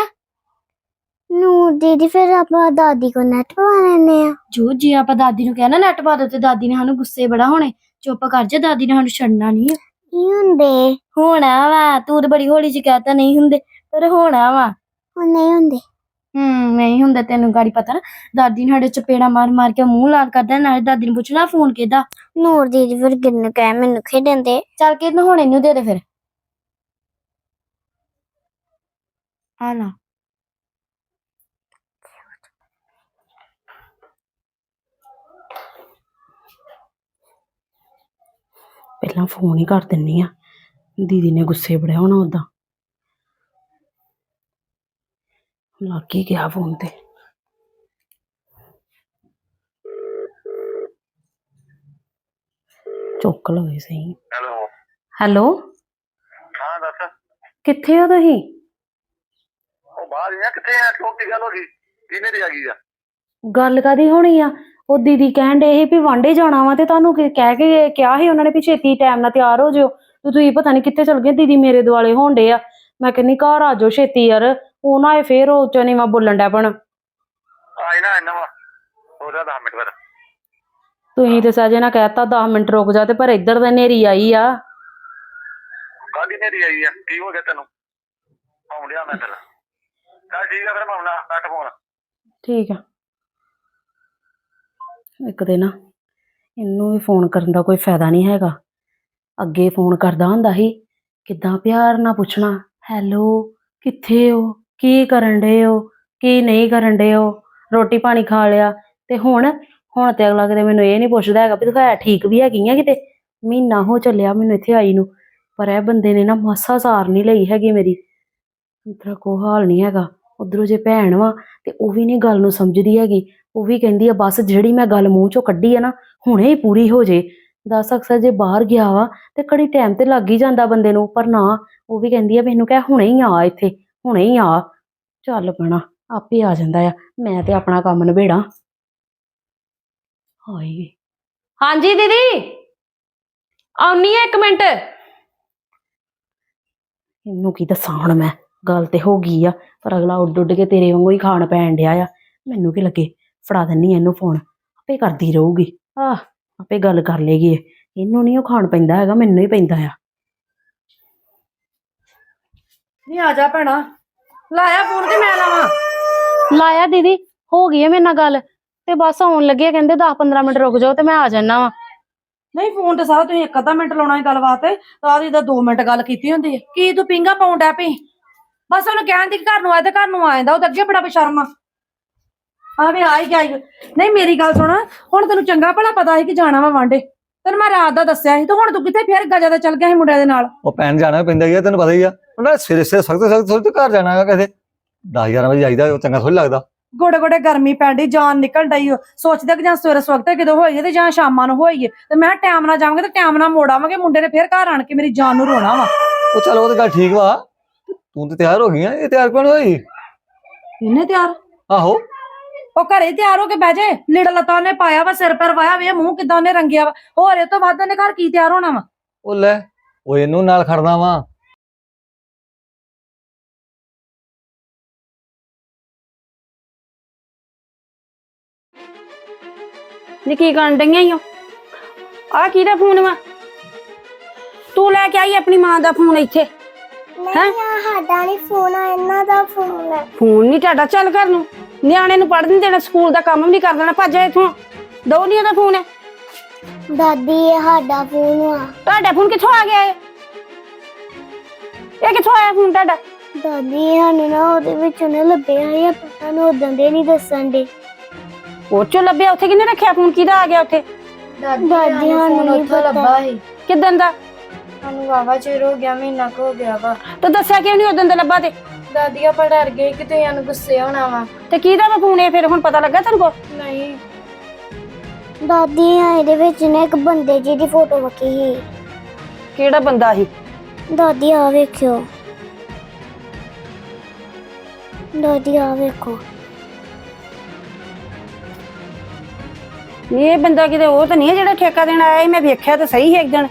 ਨੂਰ ਦੀਦੀ ਫਿਰ ਆਪਾਂ ਦਾਦੀ ਕੋ ਨੈਟ ਪਵਾ ਲੈਨੇ ਆ
ਜੋ ਜੇ ਆਪਾਂ ਦਾਦੀ ਨੂੰ ਕਹਿਣਾ ਨੈਟ ਪਾ ਦੋ ਤੇ ਦਾਦੀ ਨੇ ਸਾਨੂੰ ਗੁੱਸੇ ਬੜਾ ਹੋਣੇ। ਚੁੱਪ ਕਰ ਜਾ ਦਾਦੀ ਨੇ ਸਾਨੂੰ ਛੱਡਣਾ ਨਹੀਂ ਆ।
ਕੀ ਹੁੰਦੇ?
ਹੋਣਾ ਵਾ ਤੂੰ ਤੇ ਬੜੀ ਹੌਲੀ ਚ ਕਹਤਾ ਨਹੀਂ ਹੁੰਦੇ ਪਰ ਹੋਣਾ ਵਾ।
ਉਹ ਨਹੀਂ ਹੁੰਦੇ।
ਹੂੰ ਨਹੀਂ ਹੁੰਦਾ ਤੈਨੂੰ ਗਾੜੀ ਪਤਾ ਨਾ। ਦਾਦੀ ਨੇ ਸਾਡੇ ਚਪੇੜਾ ਮਾਰ ਮਾਰ ਕੇ ਮੂੰਹ ਲਾਲ ਕਰਦਾ ਨਾਲੇ ਦਾਦੀ ਨੂੰ ਪੁੱਛਣਾ ਫੋਨ ਕਿਹਦਾ।
ਨੂਰ ਦੀਦੀ ਫਿਰ ਕਿੰਨੇ ਕਹਿ ਮੈਨੂੰ ਖੇਡਣ ਦੇ।
ਚੱਲ ਕੇ ਹੁਣ ਇਹਨੂੰ ਦੇ ਦੇ ਫਿਰ। ਆ ਲਾ। ਪਹਿਲਾਂ ਫੋਨ ਹੀ ਕਰ ਦਿੰਨੀ ਆ। ਦੀਦੀ ਨੇ ਗੁੱਸੇ ਬੜਿਆ ਹੋਣਾ ਉਦਾਂ ਲੱਗ ਹੀ ਗਿਆ ਫੋਨ ਤੇ। ਚੁੱਕ ਲਵੇ ਸਹੀ।
ਹੈਲੋ।
ਹੈਲੋ।
ਹਾਂ ਦੱਸ।
ਕਿੱਥੇ ਹੋ ਤੁਸੀਂ?
ਉਹ ਬਾਹਰ ਹੀ ਆ। ਕਿੱਥੇ ਆ? ਕਿਉਂ ਕੀ ਗੱਲ ਹੋ ਗਈ? ਕਿਹਨੇ ਦੀ ਆ ਗਈ ਆ?
ਗੱਲ ਕਾਦੀ ਹੋਣੀ ਆ? ਉਹ ਦੀਦੀ ਕਹਿਣ ਸੀ ਵੀ ਵਾਂਡੇ ਜਾਣਾ ਵਾ ਤੇ ਤੁਹਾਨੂੰ ਕਿ- ਕਹਿ ਕੇ ਕਿਹਾ ਸੀ ਉਹਨਾਂ ਨੇ ਵੀ ਛੇਤੀ ਟਾਈਮ ਨਾਲ ਤਿਆਰ ਹੋ ਜਿਓ। ਤੇ ਤੁਸੀਂ ਪਤਾ ਨਹੀਂ ਕਿੱਥੇ ਚਲ ਗਏ ਦੀਦੀ ਮੇਰੇ ਦੁਆਲੇ ਹੋਣਦੇ ਆ। ਮੈਂ ਕਹਿੰਨੀ ਘਰ ਆ ਜਾਓ ਛੇਤੀ ਯਾਰ ਉਹ ਨਾ ਇਹ ਫੇਰ ਉਹ ਚਨੀਵਾ ਬੋਲਣ ਡੈ ਪਣ।
ਆਈ ਨਾ ਇੰਨਾ ਵਾ ਜਾ 10 ਮਿੰਟ ਫਿਰ।
ਤੁਸੀਂ ਤੇ ਸਹਜੇ ਨਾ ਕਹਿਤਾ 10 ਮਿੰਟ ਰੁਕ ਜਾ ਤੇ ਪਰ ਇੱਧਰ ਤਾਂ ਨੇਰੀ ਆਈ ਆ।
ਕਾਦੀ ਨੇ ਦੀ ਆਈ ਆ ਕੀ ਹੋ ਗਿਆ ਤੈਨੂੰ? ਆਉਂਦਿਆ ਮੈਂ ਤੇਰਾ। ਚੱਲ ਠੀਕ ਆ ਫਿਰ ਮੈਂ ਆਉਣਾ ਕੱਟ ਫੋਨ
ਠੀਕ ਆ। ਇੱਕ ਦਿਨ ਨਾ ਇਹਨੂੰ ਵੀ ਫੋਨ ਕਰਨ ਦਾ ਕੋਈ ਫਾਇਦਾ ਨਹੀਂ ਹੈਗਾ। ਅੱਗੇ ਫੋਨ ਕਰਦਾ ਹੁੰਦਾ ਸੀ, ਕਿੱਦਾਂ ਪਿਆਰ ਨਾਲ ਪੁੱਛਣਾ ਹੈਲੋ ਕਿੱਥੇ ਹੋ? ਕੀ ਕਰਨ ਡੇ ਹੋ? ਕੀ ਨਹੀਂ ਕਰਨ ਡੇ ਹੋ? ਰੋਟੀ ਪਾਣੀ ਖਾ ਲਿਆ? ਤੇ ਹੁਣ ਹੁਣ ਤੇ ਅਗਲਾ ਕਿਤੇ ਮੈਨੂੰ ਇਹ ਨਹੀਂ ਪੁੱਛਦਾ ਹੈਗਾ ਵੀ ਤੂੰ ਹੈ ਠੀਕ ਵੀ ਹੈਗੀ ਆ ਕਿਤੇ। ਮਹੀਨਾ ਹੋ ਚੱਲਿਆ ਮੈਨੂੰ ਇੱਥੇ ਆਈ ਨੂੰ, ਪਰ ਇਹ ਬੰਦੇ ਨੇ ਨਾ ਮਾਸਾ ਸਾਰ ਨਹੀਂ ਲਈ ਹੈਗੀ ਮੇਰੀ। ਤੇਰਾ ਕੋ ਹਾਲ ਨਹੀਂ ਹੈਗਾ। ਉਧਰੋਂ ਜੇ ਭੈਣ ਵਾ ਤੇ ਉਹ ਵੀ ਨਹੀਂ ਗੱਲ ਨੂੰ ਸਮਝਦੀ ਹੈਗੀ। ਉਹ ਵੀ ਕਹਿੰਦੀ ਆ ਬਸ ਜਿਹੜੀ ਮੈਂ ਗੱਲ ਮੂੰਹ ਚੋਂ ਕੱਢੀ ਆ ਨਾ ਹੁਣੇ ਹੀ ਪੂਰੀ ਹੋ ਜੇ। ਦੱਸ ਅਕਸਰ ਜੇ ਬਾਹਰ ਗਿਆ ਵਾ ਤੇ ਘੜੀ ਟਾਈਮ ਤੇ ਲੱਗ ਹੀ ਜਾਂਦਾ ਬੰਦੇ ਨੂੰ ਪਰ ਨਾ ਉਹ ਵੀ ਕਹਿੰਦੀ ਆ ਮੈਨੂੰ ਕਹਿ ਹੁਣੇ ਹੀ ਆ ਇੱਥੇ ਹੁਣੇ ਹੀ ਆ। ਚੱਲ ਪੈਣਾ ਆਪੇ ਆ ਜਾਂਦਾ ਆ ਮੈਂ ਤੇ ਆਪਣਾ ਕੰਮ ਨਿਬੇੜਾਂ। ਹਾਏ। ਹਾਂਜੀ ਦੀਦੀ ਆਉਣੀ ਆ ਇੱਕ ਮਿੰਟ। ਇਹਨੂੰ ਕੀ ਦੱਸਾਂ ਹੁਣ ਮੈਂ? ਗੱਲ ਤੇ ਹੋ ਗਈ ਆ ਪਰ ਅਗਲਾ ਉੱਡ ਉੱਡ ਕੇ ਤੇਰੇ ਵਾਂਗੂ ਹੀ ਖਾਣ ਪੈਣ ਡਿਆ ਆ। ਮੈਨੂੰ ਕੀ ਲੱਗੇ? ਫੜਾ ਦਿੰਨੀ ਆ ਇਹਨੂੰ ਫੋਨ ਆਪੇ ਕਰਦੀ ਰਹੂਗੀ। ਆਹ ਆਪੇ ਗੱਲ ਕਰ ਲੇਗੀ ਇਹ। ਇਹਨੂੰ ਨਹੀਂ ਉਹ ਖਾਣ ਪੈਂਦਾ ਹੈਗਾ ਮੈਨੂੰ ਹੀ ਪੈਂਦਾ ਆ।
ਨਹੀਂ ਆ ਜਾ ਭੈਣਾ। ਲਾਇਆ ਫੋਨ ਤੇ ਮੈਂ ਲਾਵਾਂ।
ਲਾਇਆ ਦੀਦੀ ਹੋ ਗਈ ਹੈ ਮੇਰੇ ਨਾਲ ਗੱਲ। ਤੇ ਬਸ ਆਉਣ ਲੱਗੇ ਆ, ਕਹਿੰਦੇ 10-15 ਮਿੰਟ ਰੁਕ ਜਾਓ ਤੇ ਮੈਂ ਆ ਜਾਣਾ ਵਾ।
ਨਹੀਂ ਫੋਨ ਤੇ ਸਾਰਾ ਤੁਸੀਂ ਇੱਕ ਅੱਧਾ ਮਿੰਟ ਲਾਉਣਾ ਹੈ ਗੱਲ ਵਾਸਤੇ। ਤਾਂ ਦੀ ਤਾਂ 2 ਮਿੰਟ ਗੱਲ ਕੀਤੀ ਹੁੰਦੀ ਹੈ ਕੀ ਤੂੰ ਪਿੰਗਾ ਪਾਉਣ ਡੈ ਪਈ? ਬਸ ਉਹਨੂੰ ਕਹਿਣ ਦੀ ਕਿ ਘਰ ਨੂੰ ਆਇਆ ਤੇ ਘਰ ਨੂੰ ਆ ਜਾਂਦਾ ਉਹ ਤਾਂ ਅੱਗੇ ਬੜਾ ਬਸ਼ਰਮ ਆ। ਆ ਵੇ ਆ ਹੀ ਗਿਆ ਈ। ਨਹੀਂ ਮੇਰੀ ਗੱਲ ਸੁਣ। ਹੁਣ ਤੈਨੂੰ ਚੰਗਾ ਭਲਾ ਪਤਾ ਸੀ ਕਿ ਜਾਣਾ ਵਾ ਵਾਂਡੇ ਤੈਨੂੰ ਮੈਂ ਰਾਤ ਦਾ ਦੱਸਿਆ ਸੀ ਤੇ ਹੁਣ ਤੂੰ ਕਿੱਥੇ ਫੇਰ ਗਜਾ ਦਾ ਚੱਲ ਗਿਆ ਸੀ ਮੁੰਡਿਆਂ ਦੇ ਨਾਲ?
ਉਹ ਪੈਣ ਜਾਣਾ ਪੈਂਦਾ ਹੀ ਆ ਤੈਨੂੰ ਪਤਾ ਹੀ ਆ। ਉਹਨਾਂ ਸਵੇਰੇ ਸਵੇਰੇ ਸਖਤ ਸਖਤ ਥੋੜੀ ਘਰ ਜਾਣਾ ਹੈਗਾ ਕਿਸੇ। 10 11 ਵਜੇ ਜਾਈਦਾ ਉਹ ਚੰਗਾ ਥੋੜੀ ਲੱਗਦਾ।
ਗੋੜੇ ਗੋੜੇ ਗਰਮੀ ਪੈਂਦੀ ਜਾਨ ਨਿਕਲ ਡਈ ਓ। ਸੋਚਦੇ ਕਿ ਜਾਂ ਸਵੇਰੇ ਸਵਖਤੇ ਕਿਦੋਂ ਹੋਈਏ ਤੇ ਜਾਂ ਸ਼ਾਮਾਂ ਨੂੰ ਹੋਈਏ। ਤੇ ਮੈਂ ਟਾਈਮ ਨਾਲ ਜਾਵਾਂਗੇ ਤੇ ਟਾਈਮ ਨਾਲ ਮੋੜ ਆਵਾਂਗੇ ਮੁੰਡੇ ਨੇ ਫੇਰ ਘਰ ਆਣ ਕੇ ਮੇਰੀ ਜਾਨ ਨੂੰ ਰੋਣਾ ਵਾ।
ਉਹ ਚਲ ਉਹ ਤੇ ਗੱਲ ਠੀਕ ਵਾ। ਤੂੰ ਤੇ ਤਿਆਰ ਹੋ ਗਈ ਆ ਇਹ ਤਿਆਰ ਕਿਉਂ ਨੀ ਹੋਈ?
ਇਹਨੇ ਤਿਆਰ?
ਆਹੋ।
ਉਹ ਘਰੇ ਤਿਆਰ ਹੋ ਕੇ ਬਹਿ ਜੇ। ਲੀੜਾ ਲਤਾ ਉਹਨੇ ਪਾਇਆ ਵਾ ਸਿਰ ਪਰ ਵਾਇਆ ਵੇ ਮੂੰਹ ਕਿਦਾਂ ਉਹਨੇ ਰੰਗਿਆ ਵਾ। ਹੋਰ ਇਹ ਤੋਂ ਵੱਧ ਉਹਨੇ ਘਰ ਕੀ ਤਿਆਰ ਹੋਣਾ ਵਾ?
ਉਹ ਲੈ ਉਹ ਇਹਨੂੰ ਨਾਲ ਖੜਨਾ ਵਾ।
ਨੀ ਕੀ ਕਰਨ ਡਈਆਂ ਈ ਓ? ਆ ਕਿਹਦਾ ਫੋਨ ਵਾ? ਤੂੰ ਲੈ ਕੇ ਆਈ ਆਪਣੀ ਮਾਂ ਦਾ ਫੋਨ ਇੱਥੇ।
ਨਹੀਂ ਆ ਸਾਡਾ ਨਹੀਂ ਫੋਨ ਆ ਇਹਨਾਂ ਦਾ ਫੋਨ ਹੈ।
ਫੋਨ ਨਹੀਂ ਤੁਹਾਡਾ? ਚੱਲ ਕਰ ਨੂੰ। ਨਿਆਣੇ ਨੂੰ ਪੜ੍ਹਨ ਦੇਣਾ ਸਕੂਲ ਦਾ ਕੰਮ ਵੀ ਨਹੀਂ ਕਰ ਦੇਣਾ। ਭੱਜ ਜਾ ਇੱਥੋਂ। ਦੋ ਨਹੀਂ ਫੋਨ ਹੈ?
ਦਾਦੀ ਇਹ ਸਾਡਾ ਫੋਨ ਆ।
ਤੁਹਾਡਾ ਫੋਨ ਕਿੱਥੋਂ ਆ ਗਿਆ ਇਹ? ਇਹ ਕਿੱਥੋਂ ਆਇਆ ਫੋਨ ਤੁਹਾਡਾ?
ਦਾਦੀ ਇਹ ਸਾਨੂੰ ਨਾ ਉਹਦੇ ਵਿੱਚ ਉਹਨੇ ਲੱਭਿਆ ਸੀ ਆਪਾਂ ਤੁਹਾਨੂੰ ਉਦੋਂ ਦੇ ਨਹੀਂ ਦੱਸਣ ਦੇ।
ਉਹ ਚੋਂ ਲੱਭਿਆ ਉੱਥੇ ਕਿਹਨੇ ਰੱਖਿਆ ਫੋਨ? ਕਿਹਦਾ ਆ ਗਿਆ ਉੱਥੇ?
ਦਾਦੀ ਸਾਨੂੰ ਨਹੀਂ ਪਤਾ।
ਕਿਦਾਂ ਦਾ?
ਸਾਨੂੰ ਵਾਵਾ ਚਿਰ ਹੋ ਗਿਆ ਮਹੀਨਾ ਕੁ ਹੋ ਗਿਆ ਵਾ।
ਤੂੰ ਦੱਸਿਆ ਕਿਉਂ ਨਹੀਂ ਉਦੋਂ ਦਾ ਲੱਭਾ ਤੇ?
ਦਾਦੀ ਆਪਾਂ ਡਰ ਗਏ ਕਿ ਤੁਸੀਂ ਸਾਨੂੰ ਗੁੱਸੇ ਹੋਣਾ ਵਾ।
ਤੇ ਕਿਹਦਾ ਵਾ ਫੋਨ ਇਹ ਫਿਰ? ਹੁਣ ਪਤਾ ਲੱਗਾ ਤੈਨੂੰ ਕੋ
ਨਹੀਂ।
ਦਾਦੀ ਆ ਇਹਦੇ ਵਿੱਚ ਨੇ ਇੱਕ ਬੰਦੇ ਜੀ ਦੀ ਫੋਟੋ ਰੱਖੀ ਸੀ।
ਕਿਹੜਾ ਬੰਦਾ ਸੀ?
ਦਾਦੀ ਆ ਵੇਖਿਓ। ਦਾਦੀ ਆ ਵੇਖੋ।
ਇਹ ਬੰਦਾ ਕਿਤੇ ਉਹ ਤਾਂ ਨਹੀਂ ਹੈ ਜਿਹੜਾ ਠੇਕਾ ਦੇਣ ਆਇਆ ਸੀ? ਮੈਂ ਵੇਖਿਆ ਤਾਂ ਸਹੀ ਹੈ ਇੱਕ ਦਿਨ।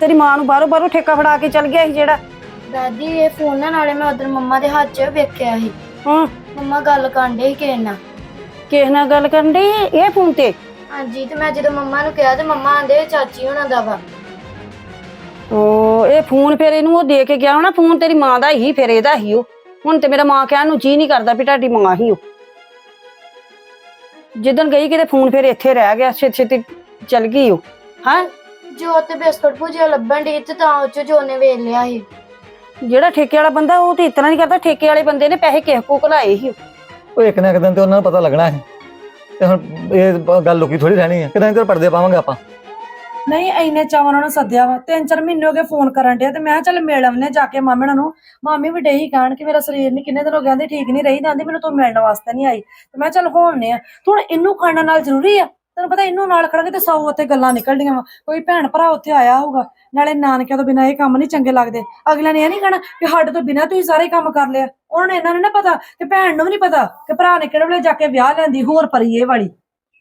ਤੇਰੀ ਮਾਂ ਨੂੰ ਬਾਹਰੋਂ ਬਾਹਰੋਂ ਠੇਕਾ ਫੜਾ ਕੇ ਚੱਲ ਗਿਆ ਸੀ ਜਿਹੜਾ।
ਦਾਦੀ ਇਹ ਫੋਨ ਨਾ ਨਾਲੇ ਮੈਂ ਉਧਰ ਮੰਮਾ ਦੇ ਹੱਥ 'ਚ ਵੇਖਿਆ ਸੀ।
ਹਾਂ।
ਮੰਮਾ ਗੱਲ ਕਰਦੇ ਸੀ ਕਿਸੇ ਨਾਲ।
ਕਿਸ ਨਾਲ ਗੱਲ ਕਰਨ ਦੀ ਇਹ ਫੋਨ ਤੇ?
ਹਾਂਜੀ ਤੇ ਮੈਂ ਜਦੋਂ ਮੰਮਾ ਨੂੰ ਕਿਹਾ ਤੇ ਮੰਮਾ ਆਂਦੇ ਚਾਚੀ ਹੋਣਾ ਦਾ ਵਾ।
ਉਹ ਇਹ ਫੋਨ ਫਿਰ ਇਹਨੂੰ ਉਹ ਦੇ ਕੇ ਗਿਆ ਹੋਣਾ ਫੋਨ ਤੇਰੀ ਮਾਂ ਦਾ ਹੀ ਫਿਰ ਇਹਦਾ ਹੀ ਉਹ ਹੁਣ ਤੇ ਮੇਰਾ ਮਾਂ ਕਹਿਣ ਨੂੰ ਜੀ ਨਹੀਂ ਕਰਦਾ ਵੀ ਤੁਹਾਡੀ ਮਾਂ ਹੀ ਉਹ ਜਿੱਦਣ ਗਈ ਕਿਤੇ ਫੋਨ ਫਿਰ ਇੱਥੇ ਰਹਿ ਗਿਆ ਛੇਤੀ ਛੇਤੀ ਚਲ ਗਈ ਉਹ ਹਾਂ?
ਜੋ ਤੇ ਬਿਸਕੁਟ ਭੁਜੀਆ ਲੱਭਣ ਦੀ ਤੇ ਤਾਂ ਉਹ 'ਚ ਜੋ ਨੇ ਵੇਖ ਲਿਆ ਸੀ।
ਜਿਹੜਾ ਠੇਕੇ ਵਾਲਾ ਬੰਦਾ ਉਹ ਤੇ ਇਤਨਾ ਨਹੀਂ ਕਰਦਾ ਠੇਕੇ ਵਾਲੇ ਬੰਦੇ ਨੇ ਪੈਸੇ ਕਿਸੇ ਕੋ ਘਲਾਏ ਸੀ।
ਉਹ ਇੱਕ ਨਾ ਇੱਕ ਦਿਨ ਤੇ ਉਹਨਾਂ ਨੂੰ ਪਤਾ ਲੱਗਣਾ ਹੈ। ਤੇ ਹੁਣ ਇਹ ਬ- ਗੱਲ ਲੁਕੀ ਥੋੜੀ ਰਹਿਣੀ ਹੈ। ਕਿਦਾਂ ਇੱਧਰ ਪਰਦੇ ਪਾਵਾਂਗੇ ਆਪਾਂ?
ਨਹੀਂ ਐਨੇ ਚਾਵਾਂ ਨਾਲ ਸੱਦਿਆ ਵਾ। ਤਿੰਨ ਚਾਰ ਮਹੀਨੇ ਹੋ ਗਏ ਫੋਨ ਕਰਨ ਡਿਆ ਤੇ ਮੈਂ ਕਿਹਾ ਚੱਲ ਮਿਲ ਆਉਨੇ ਜਾ ਕੇ ਮਾਮੇ ਨੂੰ। ਮਾਮੀ ਵੀ ਡਈ ਕਹਿਣ ਕਿ ਮੇਰਾ ਸਰੀਰ ਨਹੀਂ ਕਿੰਨੇ ਦਿਨ ਹੋ ਗਏ ਕਹਿੰਦੇ ਠੀਕ ਨਹੀਂ ਰਹੀ ਜਾਂਦੀ ਮੈਨੂੰ ਤੂੰ ਮਿਲਣ ਵਾਸਤੇ ਨਹੀਂ ਆਈ। ਤੇ ਮੈਂ ਕਿਹਾ ਚੱਲ ਹੋਣੇ ਆ ਤੂੰ ਹੁਣ ਇਹਨੂੰ ਖਾਣਾ ਨਾਲ ਜ਼ਰੂਰੀ ਆ? ਤੈਨੂੰ ਪਤਾ ਇਹਨੂੰ ਨਾਲ ਖੜਾਂਗੇ ਤੇ ਸੌ ਉੱਥੇ ਗੱਲਾਂ ਨਿਕਲਦੀਆਂ ਵਾ। ਕੋਈ ਭੈਣ ਭਰਾ ਉੱਥੇ ਆਇਆ ਹੋਊਗਾ ਨਾਲੇ ਨਾਨਕਿਆਂ ਤੋਂ ਬਿਨਾਂ ਇਹ ਕੰਮ ਨਹੀਂ ਚੰਗੇ ਲੱਗਦੇ। ਅਗਲੇ ਨੇ ਇਹ ਨਹੀਂ ਕਹਿਣਾ ਕਿ ਸਾਡੇ ਤੋਂ ਬਿਨਾਂ ਤੁਸੀਂ ਸਾਰੇ ਕੰਮ ਕਰ ਲਿਆ। ਉਹਨਾਂ ਨੇ ਇਹਨਾਂ ਨੂੰ ਨਾ ਪਤਾ ਕਿ ਭੈਣ ਨੂੰ ਵੀ ਨਹੀਂ ਪਤਾ ਕਿ ਭਰਾ ਨੇ ਕਿਹੜੇ ਵੇਲੇ ਜਾ ਕੇ ਵਿਆਹ ਲੈਂਦੀ ਹੋਰ ਪਰੀ ਇਹ ਵਾਲੀ।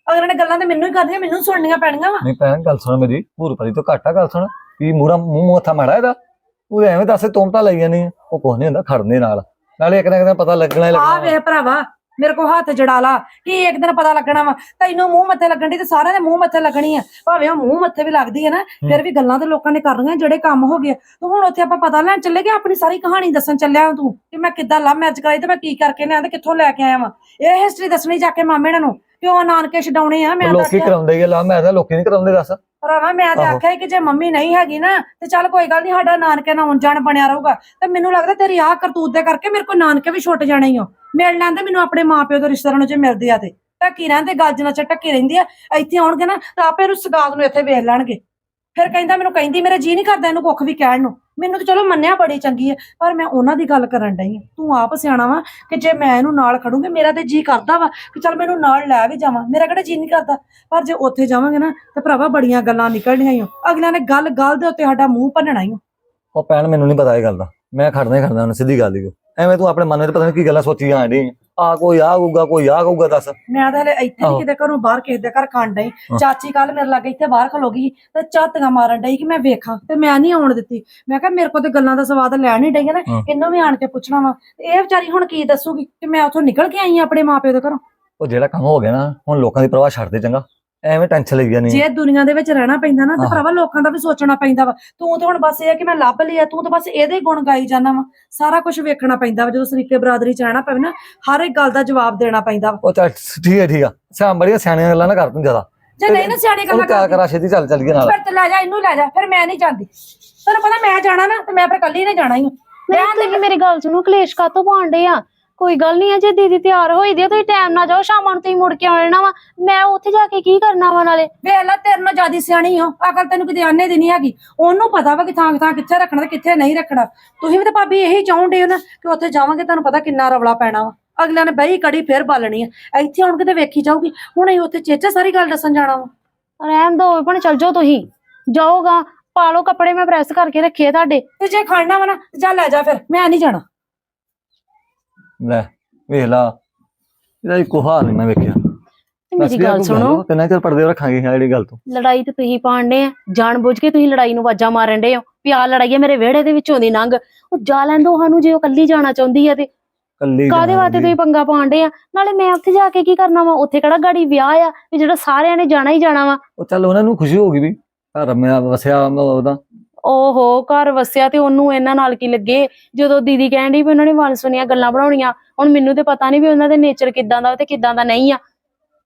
ਅਗਲੇ ਨੇ ਗੱਲਾਂ ਤੇ ਮੈਨੂੰ ਹੀ ਕਰਦੀਆਂ ਮੈਨੂੰ ਸੁਣਨੀਆਂ ਪੈਣੀਆਂ ਵਾ।
ਨਹੀਂ ਭੈਣ ਗੱਲ ਸੁਣ ਮੇਰੀ ਭੂਰ ਪਰੀ ਤੋਂ ਘੱਟ ਆ ਗੱਲ ਸੁਣ। ਵੀ ਮੂਰਾ ਮੂੰਹ ਮੱਥਾ ਮਾੜਾ ਇਹਦਾ। ਤੂੰ ਤਾਂ ਐਵੇਂ ਦੱਸ ਤੋਮਤਾ ਲਈ ਜਾਨੀ ਆ। ਉਹ ਕੁਛ ਨਹੀਂ ਹੁੰਦਾ ਖੜਨੇ ਨਾਲ। ਨਾਲੇ ਇੱਕ ਨਾ ਇੱਕ ਦਿਨ ਪਤਾ ਲੱਗਣਾ ਹੀ
ਆ
ਲੱਗਣਾ
ਵੇਖ ਭਰਾਵਾ ਮੇਰੇ ਕੋ ਹੱਥ ਜੜਾ ਲਾ ਕੀ ਇੱਕ ਦਿਨ ਪਤਾ ਲੱਗਣਾ ਵਾ? ਤੈਨੂੰ ਮੂੰਹ ਮੱਥੇ ਲੱਗਣ ਦੀ ਤੇ ਸਾਰਿਆਂ ਦੇ ਮੂੰਹ ਮੱਥੇ ਲੱਗਣੀ ਆ। ਭਾਵੇਂ ਉਹ ਮੂੰਹ ਮੱਥੇ ਵੀ ਲੱਗਦੀ ਹੈ ਨਾ ਫਿਰ ਵੀ ਗੱਲਾਂ ਤੇ ਲੋਕਾਂ ਨੇ ਕਰਨੀਆਂ ਜਿਹੜੇ ਕੰਮ ਹੋ ਗਏ ਤੇ ਹੁਣ ਉੱਥੇ ਆਪਾਂ ਪਤਾ ਲੈਣ ਚੱਲੇ ਕਿ ਆਪਣੀ ਸਾਰੀ ਕਹਾਣੀ ਦੱਸਣ ਚੱਲਿਆ ਤੂੰ ਕਿ ਮੈਂ ਕਿੱਦਾਂ ਲਵ ਮੈਰਿਜ ਕਰਾਈ ਤੇ ਮੈਂ ਕੀ ਕਰਕੇ ਲਿਆ ਤੇ ਕਿੱਥੋਂ ਲੈ ਕੇ ਆਇਆ ਵਾਂ? ਇਹ ਹਿਸਟਰੀ ਦੱਸਣੀ ਜਾ ਕੇ ਮਾਮੇ ਇਹਨਾਂ ਨੂੰ ਕਿਉਂ ਨਾਨਕੇ ਛਡਾਉਣੇ ਆ ਮੈਂ
ਲੋਕੀ ਕਰਾਉਂਦੇ ਹੀ ਲਾ ਮੈਂ ਤਾਂ ਲੋਕੀ ਨਹੀਂ ਕਰਾਉਂਦੇ ਦੱਸ।
ਭਰਾਵਾ ਮੈਂ ਤਾਂ
ਆਹੋ।
ਆਖਿਆ ਸੀ ਕਿ ਜੇ ਮੰਮੀ ਨਹੀਂ ਹੈਗੀ ਨਾ ਤੇ ਚੱਲ ਕੋਈ ਗੱਲ ਨਹੀਂ ਸਾਡਾ ਨਾਨਕੇ ਨਾਲ ਆਉਣ ਜਾਣ ਬਣਿਆ ਰਹੂਗਾ। ਤੇ ਮੈਨੂੰ ਲੱਗਦਾ ਤੇਰੀ ਆਹ ਕਰਤੂਤ ਦੇ ਕਰਕੇ ਮੇਰੇ ਕੋਲ ਨਾਨਕੇ ਵੀ ਛੁੱਟ ਜਾਣੇ ਹੀ ਹੋ ਮਿਲ ਲੈਂਦੇ ਮੈਨੂੰ ਆਪਣੇ ਮਾਪਿਓ ਦੇ ਰਿਸ਼ਤੇਦਾਰਾਂ ਨੂੰ ਜੇ ਮਿਲਦੇ ਆ ਤੇ। ਟੱਕੀ ਰਹਿੰਦੇ ਗੱਜ ਨਾਲ ਚ ਟੱਕੀ ਰਹਿੰਦੀ ਆ। ਇੱਥੇ ਆਉਣਗੇ ਨਾ ਤਾਂ ਆਪੇ ਨੂੰ ਸਗਾਤ ਨੂੰ ਇੱਥੇ ਵੇਖ ਲੈਣਗੇ। ਫਿਰ ਕਹਿੰਦਾ ਮੈਨੂੰ ਕਹਿੰਦੀ, ਮੇਰਾ ਜੀ ਨਹੀਂ ਕਰਦਾ ਇਹਨੂੰ ਕੁੱਖ ਵੀ ਕਹਿਣ ਨੂੰ। ਮੈਨੂੰ ਤਾਂ ਚਲੋ ਮੰਨਿਆ ਬੜੀ ਚੰਗੀ ਹੈ ਪਰ ਮੈਂ ਉਹਨਾਂ ਦੀ ਗੱਲ ਕਰਨ ਡਈ ਆ। ਤੂੰ ਆਪ ਸਿਆਣਾ ਵਾ ਕਿ ਜੇ ਮੈਂ ਇਹਨੂੰ ਨਾਲ ਖੜੂੰਗੀ, ਮੇਰਾ ਤੇ ਜੀ ਕਰਦਾ ਵਾ ਕਿ ਚੱਲ ਮੈਨੂੰ ਨਾਲ ਲੈ ਵੀ ਜਾਵਾਂ। ਮੇਰਾ ਕਿਹੜਾ ਜੀ ਨਹੀਂ ਕਰਦਾ? ਪਰ ਜੇ ਉੱਥੇ ਜਾਵਾਂਗੇ ਨਾ, ਤੇ ਭਰਾਵਾ ਬੜੀਆਂ ਗੱਲਾਂ ਨਿਕਲਣੀਆਂ ਈ ਓ ਅਗਲਿਆਂ ਨੇ ਗੱਲ ਗੱਲ ਦੇ ਉੱਤੇ ਸਾਡਾ ਮੂੰਹ ਭੰਨਣਾ ਹੀ
ਉਹ ਭੈਣ, ਮੈਨੂੰ ਨਹੀਂ ਪਤਾ ਇਹ ਗੱਲ ਦਾ। ਮੈਂ ਖੜਨਾ ਹੀ ਖੜਨਾ, ਉਹਨੇ ਸਿੱਧੀ ਗੱਲ ਹੀ ਐਵੇਂ ਤੂੰ ਆਪਣੇ ਮਨ ਵਿੱਚ ਪਤਾ ਨਹੀਂ ਕੀ ਗੱਲਾਂ ਸੋਚੀ ਜਾਣ ਡਈ ਆ ਕੋਈ ਆ ਕਹੂਗਾ ਕੋਈ ਆ ਕਹੂਗਾ ਦੱਸ
ਮੈਂ ਤਾਂ ਹਲੇ ਇੱਥੇ
ਆਹੋ।
ਨਹੀਂ ਕਿਤੇ ਘਰੋਂ ਬਾਹਰ ਕਿਸੇ ਦੇ ਘਰ ਖਾਣ ਡਈ। ਚਾਚੀ ਕੱਲ ਮੇਰੇ ਲਾਗੇ ਇੱਥੇ ਬਾਹਰ ਖਲੋ ਗਈ ਤੇ ਝਾਤੀਆਂ ਮਾਰਨ ਡਈ ਕਿ ਮੈਂ ਵੇਖਾਂ ਤੇ ਮੈਂ ਨਹੀਂ ਆਉਣ ਦਿੱਤੀ ਮੈਂ ਕਿਹਾ ਮੇਰੇ ਕੋਲ ਤੇ ਗੱਲਾਂ ਦਾ ਸਵਾਦ ਲੈਣ ਹੀ ਡਈ ਆ ਨਾ
ਹਾਂ।
ਇਹਨੂੰ ਵੀ ਆਣ ਕੇ ਪੁੱਛਣਾ ਵਾ ਤੇ ਇਹ ਵਿਚਾਰੀ ਹੁਣ ਕੀ ਦੱਸੂਗੀ ਕਿ ਮੈਂ ਉੱਥੋਂ ਨਿਕਲ ਕੇ ਆਈ ਆਂ ਆਪਣੇ ਮਾਪਿਓ ਦੇ ਘਰੋਂ
ਉਹ ਜਿਹੜਾ ਕੰਮ ਹੋ ਗਿਆ ਨਾ ਹੁਣ ਲੋਕਾਂ ਦੀ ਪਰਵਾਹ ਛੱਡ ਦੇ ਚੰਗਾ ਐਵੇਂ ਟੈਨਸ਼ਨ ਲਈ ਜਾਨੀ
ਜੇ ਦੁਨੀਆ ਦੇ ਵਿੱਚ ਰਹਿਣਾ ਪੈਂਦਾ ਨਾ ਤੇ। ਭਰਾਵਾ ਲੋਕਾਂ ਦਾ ਵੀ ਸੋਚਣਾ ਪੈਂਦਾ ਵਾ। ਤੂੰ ਤੇ ਹੁਣ ਬਸ ਇਹ ਆ ਕਿ ਮੈਂ ਲੱਭ ਲਿਆ ਤੂੰ ਤਾਂ ਬਸ ਇਹਦੇ ਗੁਣ ਗਾਈ ਜਾਣਾ ਵਾ। ਸਾਰਾ ਕੁਝ ਵੇਖਣਾ ਪੈਂਦਾ ਵਾ ਜਦੋਂ ਸਰੀਕੇ ਬਰਾਦਰੀ ਚ ਰਹਿਣਾ ਪਵੇ ਨਾ ਹਰ ਇੱਕ ਗੱਲ ਦਾ ਜਵਾਬ ਦੇਣਾ ਪੈਂਦਾ ਵਾ।
ਉਹ ਚੱਲ ਠੀਕ ਹੈ ਠੀਕ ਆ। ਸਿਆ ਬੜੀਆਂ ਸਿਆਣੀਆਂ ਗੱਲਾਂ ਨਾ ਕਰ ਤੂੰ ਜ਼ਿਆਦਾ।
ਜੇ ਨਹੀਂ ਨਾ ਸਿਆਣੇ ਗੱਲਾਂ
ਕਿਆ
ਕਰਦੀ
ਕਰਾ ਛੇਤੀ ਚੱਲ ਚੱਲ ਗਿਆ ਨਾਲ।
ਫਿਰ ਤੇ ਲੈ ਜਾ ਇਹਨੂੰ ਲੈ ਜਾ ਫਿਰ ਮੈਂ ਨਹੀਂ ਜਾਂਦੀ। ਤੈਨੂੰ ਪਤਾ ਮੈਂ ਜਾਣਾ ਨਾ ਤੇ ਮੈਂ ਫਿਰ ਕੱਲੀ ਨੇ ਜਾਣਾ ਹੀ।
ਮੈਂ ਤੁਸੀਂ ਮੇਰੀ ਗੱਲ ਸੁਣੋ ਕਲੇਸ਼ ਕਾਤੋਂ ਪਾਉਂਦੇ ਆ? ਕੋਈ ਗੱਲ ਨਹੀਂ ਹੈ ਜੇ ਦੀਦੀ ਤਿਆਰ ਹੋਈ ਦੀ ਆ, ਤੁਸੀਂ ਟਾਈਮ ਨਾਲ ਜਾਓ ਸ਼ਾਮਾਂ ਨੂੰ ਤੁਸੀਂ ਮੁੜ ਕੇ ਆਉਣਾ ਵਾ। ਮੈਂ ਉੱਥੇ ਜਾ ਕੇ ਕੀ ਕਰਨਾ ਵਾ ਨਾਲੇ?
ਵੇਖ ਲੈ ਤੇਰੇ ਨਾਲ ਜਿਆਦੀ ਸਿਆਣੀ ਹੋ ਅਕਲ ਤੈਨੂੰ ਕਿਤੇ ਆਨੇ ਦੀ ਨਹੀਂ ਹੈਗੀ। ਉਹਨੂੰ ਪਤਾ ਵਾ ਕਿ ਥਾਂ ਥਾਂ ਕਿੱਥੇ ਰੱਖਣਾ ਤੇ ਕਿੱਥੇ ਨਹੀਂ ਰੱਖਣਾ। ਤੁਸੀਂ ਵੀ ਤਾਂ ਭਾਬੀ ਇਹੀ ਚਾਹੁੰਦੇ ਹੋ ਨਾ ਕਿ ਉੱਥੇ ਜਾਵਾਂਗੇ ਤੁਹਾਨੂੰ ਪਤਾ ਕਿੰਨਾ ਰਵਲਾ ਪੈਣਾ ਵਾ। ਅਗਲਿਆਂ ਨੇ ਬਈ ਕੜੀ ਫੇਰ ਬਾਲਣੀ ਆ। ਇੱਥੇ ਹੁਣ ਕਿਤੇ ਵੇਖੀ ਜਾਊਗੀ। ਹੁਣ ਅਸੀਂ ਉੱਥੇ ਚੇਚਾ ਸਾਰੀ ਗੱਲ ਦੱਸਣ ਜਾਣਾ ਵਾ।
ਰਹਿਣ ਦੋ ਭਣ ਚੱਲ ਜਾਓ ਤੁਸੀਂ। ਜਾਓਗਾ ਪਾ ਲਓ ਕੱਪੜੇ ਮੈਂ ਪ੍ਰੈਸ ਕਰਕੇ ਰੱਖੇ ਆ ਤੁਹਾਡੇ।
ਤੇ ਜੇ ਖਾਣਾ ਵਾ ਨਾ ਤੇ ਜਾ ਲੈ ਜਾ ਫਿਰ। ਮੈਂ ਨਹੀਂ ਜਾਣਾ।
ਲੈ ਵੇਖ ਲਾ। ਇਹਦਾ ਇੱਕੋ ਹਾਲ ਨਹੀਂ ਮੈਂ ਵੇਖਿਆ।
ਤੇ ਮੇਰੀ ਗੱਲ ਸੁਣੋ।
ਕਿੰਨਾ ਚਿਰ ਪਰਦੇ ਰੱਖਾਂਗੇ ਆ ਜਿਹੜੀ ਗੱਲ ਤੋਂ।
ਲੜਾਈ ਤੇ ਤੁਸੀਂ ਪਾਣਦੇ ਆ। ਜਾਣ ਬੁੱਝ ਕੇ ਤੁਸੀਂ ਲੜਾਈ ਨੂੰ ਵਾਜਾ ਮਾਰਨ ਦੇ ਹੋ। ਵੀ ਆਹ ਲੜਾਈ ਹੈ ਮੇਰੇ ਵਿਹੜੇ ਦੇ ਵਿੱਚੋਂ ਦੀ ਲੰਘ ਉਹ ਜਾ ਲੈਂਦੋ ਸਾਨੂੰ ਜੇ ਉਹ ਕੱਲੀ ਜਾਣਾ ਚਾਹੁੰਦੀ ਆ ਤੇ।
ਕੱਲੀ
ਕਾਦੇ ਵਾਸਤੇ। ਤੁਸੀਂ ਪੰਗਾ ਪਾਉਂਦੇ ਆ? ਨਾਲੇ ਮੈਂ ਉੱਥੇ ਜਾ ਕੇ ਕੀ ਕਰਨਾ ਵਾ? ਉੱਥੇ ਕਿਹੜਾ ਗਾੜੀ ਵਿਆਹ ਆ? ਵੀ ਜਿਹੜਾ ਸਾਰਿਆਂ ਨੇ ਜਾਣਾ ਹੀ ਜਾਣਾ ਵਾ।
ਉਹ ਚੱਲ ਉਹਨਾਂ ਨੂੰ ਖੁਸ਼ੀ ਹੋਗੀ ਵੀ। ਘਰ ਵਸਿਆ ਉਹਦਾ।
ਓਹੋ ਘਰ ਵਸਿਆ ਤੇ ਉਹਨੂੰ ਇਹਨਾਂ ਨਾਲ ਕੀ ਲੱਗੇ? ਜਦੋਂ ਦੀਦੀ ਕਹਿਣ ਡਈ ਵੀ ਉਹਨਾਂ ਨੇ ਵੰਨ ਸੁਣੀਆਂ ਗੱਲਾਂ ਬਣਾਉਣੀਆਂ ਹੁਣ ਮੈਨੂੰ ਤੇ ਪਤਾ ਨਹੀਂ ਵੀ ਉਹਨਾਂ ਦੇ ਨੇਚਰ ਕਿਦਾਂ ਦਾ ਤੇ ਕਿਦਾਂ ਦਾ ਨਹੀਂ ਆ।